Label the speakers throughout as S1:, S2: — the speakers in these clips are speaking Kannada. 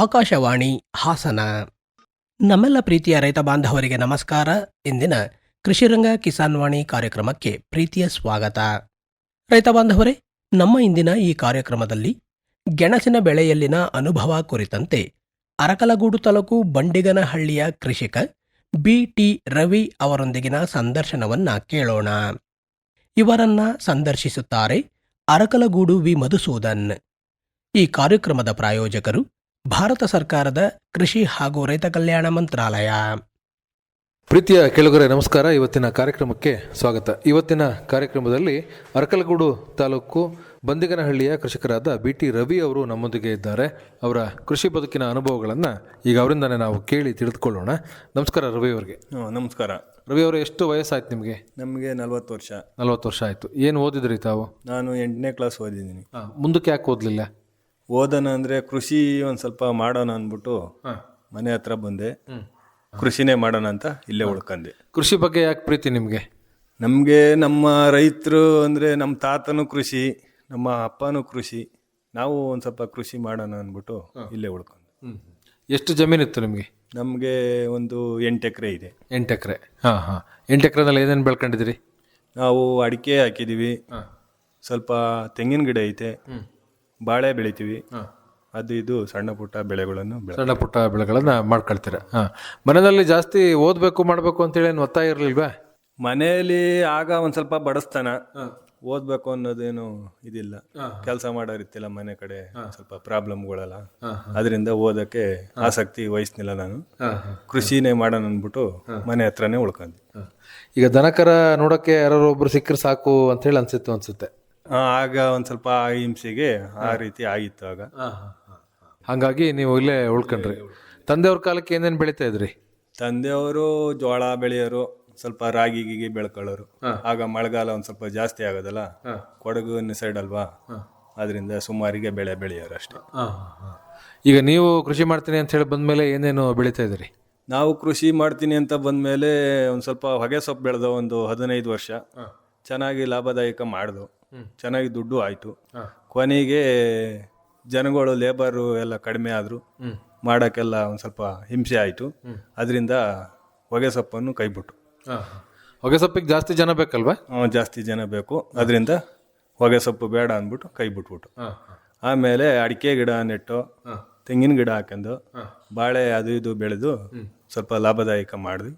S1: ಆಕಾಶವಾಣಿ ಹಾಸನ. ನಮ್ಮೆಲ್ಲ ಪ್ರೀತಿಯ ರೈತ ಬಾಂಧವರಿಗೆ ನಮಸ್ಕಾರ. ಇಂದಿನ ಕೃಷಿರಂಗ ಕಿಸಾನ್ ವಾಣಿ ಕಾರ್ಯಕ್ರಮಕ್ಕೆ ಪ್ರೀತಿಯ ಸ್ವಾಗತ. ರೈತ ಬಾಂಧವರೇ, ನಮ್ಮ ಇಂದಿನ ಈ ಕಾರ್ಯಕ್ರಮದಲ್ಲಿ ಗೆಣಸಿನ ಬೆಳೆಯಲ್ಲಿನ ಅನುಭವ ಕುರಿತಂತೆ ಅರಕಲಗೂಡು ತಾಲೂಕು ಬಂಡಿಗನಹಳ್ಳಿಯ ಕೃಷಿಕ ಬಿ ಟಿ ರವಿ ಅವರೊಂದಿಗಿನ ಸಂದರ್ಶನವನ್ನ ಕೇಳೋಣ. ಇವರನ್ನ ಸಂದರ್ಶಿಸುತ್ತಾರೆ ಅರಕಲಗೂಡು ವಿ. ಮಧುಸೂದನ್. ಈ ಕಾರ್ಯಕ್ರಮದ ಪ್ರಾಯೋಜಕರು ಭಾರತ ಸರ್ಕಾರದ ಕೃಷಿ ಹಾಗೂ ರೈತ ಕಲ್ಯಾಣ ಮಂತ್ರಾಲಯ.
S2: ಪ್ರೀತಿಯ ಕೆಳಗರೆ ನಮಸ್ಕಾರ. ಇವತ್ತಿನ ಕಾರ್ಯಕ್ರಮಕ್ಕೆ ಸ್ವಾಗತ. ಇವತ್ತಿನ ಕಾರ್ಯಕ್ರಮದಲ್ಲಿ ಅರಕಲಗೂಡು ತಾಲೂಕು ಬಂದಿಗನಹಳ್ಳಿಯ ಕೃಷಿಕರಾದ ಬಿ ಟಿ ರವಿ ಅವರು ನಮ್ಮೊಂದಿಗೆ ಇದ್ದಾರೆ. ಅವರ ಕೃಷಿ ಬದುಕಿನ ಅನುಭವಗಳನ್ನು ಈಗ ಅವರಿಂದನೇ ನಾವು ಕೇಳಿ ತಿಳಿದುಕೊಳ್ಳೋಣ. ನಮಸ್ಕಾರ ರವಿ ಅವರಿಗೆ.
S3: ನಮಸ್ಕಾರ.
S2: ರವಿ ಅವರು ಎಷ್ಟು ವಯಸ್ಸಾಯ್ತು ನಿಮಗೆ?
S3: ನಮಗೆ ನಲ್ವತ್ತು ವರ್ಷ.
S2: ನಲವತ್ತು ವರ್ಷ ಆಯಿತು. ಏನು ಓದಿದ್ರಿ ತಾವು?
S3: ನಾನು ಎಂಟನೇ ಕ್ಲಾಸ್ ಓದಿದ್ದೀನಿ.
S2: ಮುಂದಕ್ಕೆ ಯಾಕೆ ಓದಲಿಲ್ಲ?
S3: ಓದೋಣ ಅಂದರೆ ಕೃಷಿ ಒಂದು ಸ್ವಲ್ಪ ಮಾಡೋಣ ಅಂದ್ಬಿಟ್ಟು ಮನೆ ಹತ್ರ ಬಂದೆ. ಕೃಷಿನೇ ಮಾಡೋಣ ಅಂತ ಇಲ್ಲೇ ಉಳ್ಕಂದೆ.
S2: ಕೃಷಿ ಬಗ್ಗೆ ಯಾಕೆ ಪ್ರೀತಿ ನಿಮಗೆ?
S3: ನಮಗೆ ನಮ್ಮ ರೈತರು ಅಂದರೆ ನಮ್ಮ ತಾತನೂ ಕೃಷಿ ನಮ್ಮ ಅಪ್ಪನೂ ಕೃಷಿ. ನಾವು ಒಂದು ಸ್ವಲ್ಪ ಕೃಷಿ ಮಾಡೋಣ ಅಂದ್ಬಿಟ್ಟು ಇಲ್ಲೇ ಉಳ್ಕೊಂಡು.
S2: ಎಷ್ಟು ಜಮೀನಿತ್ತು ನಿಮಗೆ?
S3: ನಮಗೆ ಒಂದು ಎಂಟು ಎಕರೆ ಇದೆ.
S2: ಎಂಟು ಎಕರೆ. ಹಾಂ ಹಾಂ. ಎಂಟು ಎಕರೆದಲ್ಲಿ ಏನೇನು ಬೆಳ್ಕೊಂಡಿದ್ದೀರಿ?
S3: ನಾವು ಅಡಿಕೆ ಹಾಕಿದ್ದೀವಿ. ಸ್ವಲ್ಪ ತೆಂಗಿನ ಗಿಡ ಐತೆ. ಬಾಳೆ ಬೆಳಿತೀವಿ. ಅದು ಇದು ಸಣ್ಣ ಪುಟ್ಟ ಬೆಳೆಗಳನ್ನು ಬೆಳೆ
S2: ಸಣ್ಣ ಪುಟ್ಟ ಬೆಳೆಗಳನ್ನ ಮಾಡ್ಕೊಳ್ತೀರ? ಹಾಂ. ಮನೆಯಲ್ಲಿ ಜಾಸ್ತಿ ಓದಬೇಕು ಮಾಡಬೇಕು ಅಂತೇಳಿ ಏನು ಒತ್ತಾಯ ಇರಲಿಲ್ವಾ?
S3: ಮನೆಯಲ್ಲಿ ಆಗ ಒಂದ್ ಸ್ವಲ್ಪ ಬಡಸ್ತಾನ. ಓದ್ಬೇಕು ಅನ್ನೋದೇನು ಇದಿಲ್ಲ. ಕೆಲಸ ಮಾಡೋರಿತ್ತಿಲ್ಲ ಮನೆ ಕಡೆ ಸ್ವಲ್ಪ ಪ್ರಾಬ್ಲಮ್ಗಳೆಲ್ಲ. ಅದರಿಂದ ಓದಕ್ಕೆ ಆಸಕ್ತಿ ವಹಿಸ್ನಿಲ್ಲ ನಾನು. ಕೃಷಿನೇ ಮಾಡೋಣ ಅಂದ್ಬಿಟ್ಟು ಮನೆ ಹತ್ರನೇ ಉಳ್ಕೊಂಡೆ.
S2: ಈಗ ದನಕರ ನೋಡೋಕ್ಕೆ ಯಾರೋ ಒಬ್ರು ಸಿಕ್ಕರೆ ಸಾಕು ಅಂತೇಳಿ ಅನ್ಸಿತ್ತು ಅನ್ಸುತ್ತೆ.
S3: ಆ, ಆಗ ಒಂದ್ ಸ್ವಲ್ಪ ಅಹಿಂಸೆಗೆ ಹಿಂಸೆಗೆ ಆ ರೀತಿ ಆಗಿತ್ತು ಆಗ.
S2: ಹಂಗಾಗಿ ನೀವು ಇಲ್ಲೇ ಉಳ್ಕೊಂಡ್ರಿ. ತಂದೆಯವ್ರ ಕಾಲಕ್ಕೆ ಏನೇನು ಬೆಳೀತಾ ಇದ್ರಿ?
S3: ತಂದೆಯವರು ಜೋಳ ಬೆಳೆಯೋರು ಸ್ವಲ್ಪ ರಾಗಿ ಗೀಗಿ ಬೆಳ್ಕೊಳ್ಳೋರು. ಆಗ ಮಳೆಗಾಲ ಒಂದ್ ಸ್ವಲ್ಪ ಜಾಸ್ತಿ ಆಗೋದಲ್ಲ? ಕೊಡಗು ಸೈಡ್ ಅಲ್ವಾ ಅದರಿಂದ ಸುಮಾರಿಗೆ ಬೆಳೆ ಬೆಳೆಯೋರು ಅಷ್ಟೇ.
S2: ಈಗ ನೀವು ಕೃಷಿ ಮಾಡ್ತೀನಿ ಅಂತ ಹೇಳಿ ಬಂದ್ಮೇಲೆ ಏನೇನು ಬೆಳೀತಾ ಇದ್ರಿ
S3: ನಾವು ಕೃಷಿ ಮಾಡ್ತೀನಿ ಅಂತ ಬಂದಮೇಲೆ ಒಂದು ಸ್ವಲ್ಪ ಹೊಗೆ ಸೊಪ್ಪು ಬೆಳೆದ ಒಂದು ಹದಿನೈದು ವರ್ಷ. ಚೆನ್ನಾಗಿ ಲಾಭದಾಯಕ ಮಾಡ್ದು ಚೆನ್ನಾಗಿ ದುಡ್ಡು ಆಯಿತು. ಕೊನೆಗೆ ಜನಗಳು ಲೇಬರು ಎಲ್ಲ ಕಡಿಮೆ ಆದರು. ಮಾಡೋಕ್ಕೆಲ್ಲ ಒಂದು ಸ್ವಲ್ಪ ಹಿಂಸೆ ಆಯಿತು. ಅದರಿಂದ ಹೊಗೆ ಸೊಪ್ಪನ್ನು ಕೈಬಿಟ್ಟು
S2: ಹೊಗೆ ಸೊಪ್ಪಿಗೆ ಜಾಸ್ತಿ ಜನ ಬೇಕಲ್ವಾ?
S3: ಹ್ಞೂ ಜಾಸ್ತಿ ಜನ ಬೇಕು. ಅದರಿಂದ ಹೊಗೆ ಸೊಪ್ಪು ಬೇಡ ಅಂದ್ಬಿಟ್ಟು ಕೈ ಬಿಟ್ಬಿಟ್ಟು ಆಮೇಲೆ ಅಡಿಕೆ ಗಿಡ ನೆಟ್ಟು ತೆಂಗಿನ ಗಿಡ ಹಾಕೊಂಡು ಬಾಳೆ ಅದು ಇದು ಬೆಳೆದು ಸ್ವಲ್ಪ ಲಾಭದಾಯಕ ಮಾಡಿದ್ವಿ.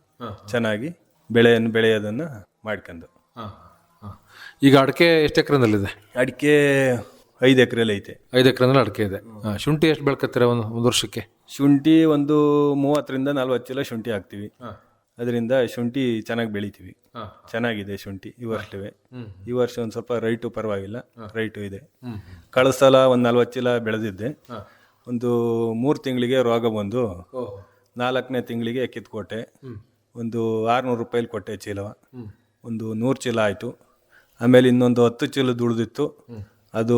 S3: ಚೆನ್ನಾಗಿ ಬೆಳೆಯನ್ನು ಬೆಳೆಯೋದನ್ನು ಮಾಡ್ಕೊಂಡು.
S2: ಈಗ ಅಡಿಕೆ ಎಷ್ಟು ಎಕರೆನಲ್ಲಿದೆ?
S3: ಅಡಿಕೆ ಐದು ಎಕರೆಲಿ ಐತೆ.
S2: ಐದು ಎಕರೆನಲ್ಲಿ ಅಡಿಕೆ ಇದೆ. ಹಾ, ಶುಂಠಿ ಎಷ್ಟು ಬೆಳ್ಕತ್ತೀರ ಒಂದು ಒಂದು ವರ್ಷಕ್ಕೆ?
S3: ಶುಂಠಿ ಒಂದು ಮೂವತ್ತರಿಂದ ನಲ್ವತ್ತು ಚೀಲ ಶುಂಠಿ ಹಾಕ್ತೀವಿ. ಅದರಿಂದ ಶುಂಠಿ ಚೆನ್ನಾಗಿ ಬೆಳಿತೀವಿ. ಚೆನ್ನಾಗಿದೆ ಶುಂಠಿ ಈ ವರ್ಷವೇ. ಈ ವರ್ಷ ಒಂದು ಸ್ವಲ್ಪ ರೈಟು ಪರವಾಗಿಲ್ಲ. ರೈಟು ಇದೆ. ಕಳೆದ ಸಲ ಒಂದು ನಲ್ವತ್ತು ಚೀಲ ಬೆಳೆದಿದ್ದೆ. ಒಂದು ಮೂರು ತಿಂಗಳಿಗೆ ರೋಗ ಬಂದು ನಾಲ್ಕನೇ ತಿಂಗಳಿಗೆ ಕಿತ್ಕೊಟ್ಟೆ ಒಂದು ಆರುನೂರು ರೂಪಾಯಿಲಿ ಕೊಟ್ಟೆ ಚೀಲವ. ಒಂದು ನೂರು ಚೀಲ ಆಯಿತು. ಆಮೇಲೆ ಇನ್ನೊಂದು ಹತ್ತು ಚೀಲ ದುಡ್ದಿತ್ತು. ಅದು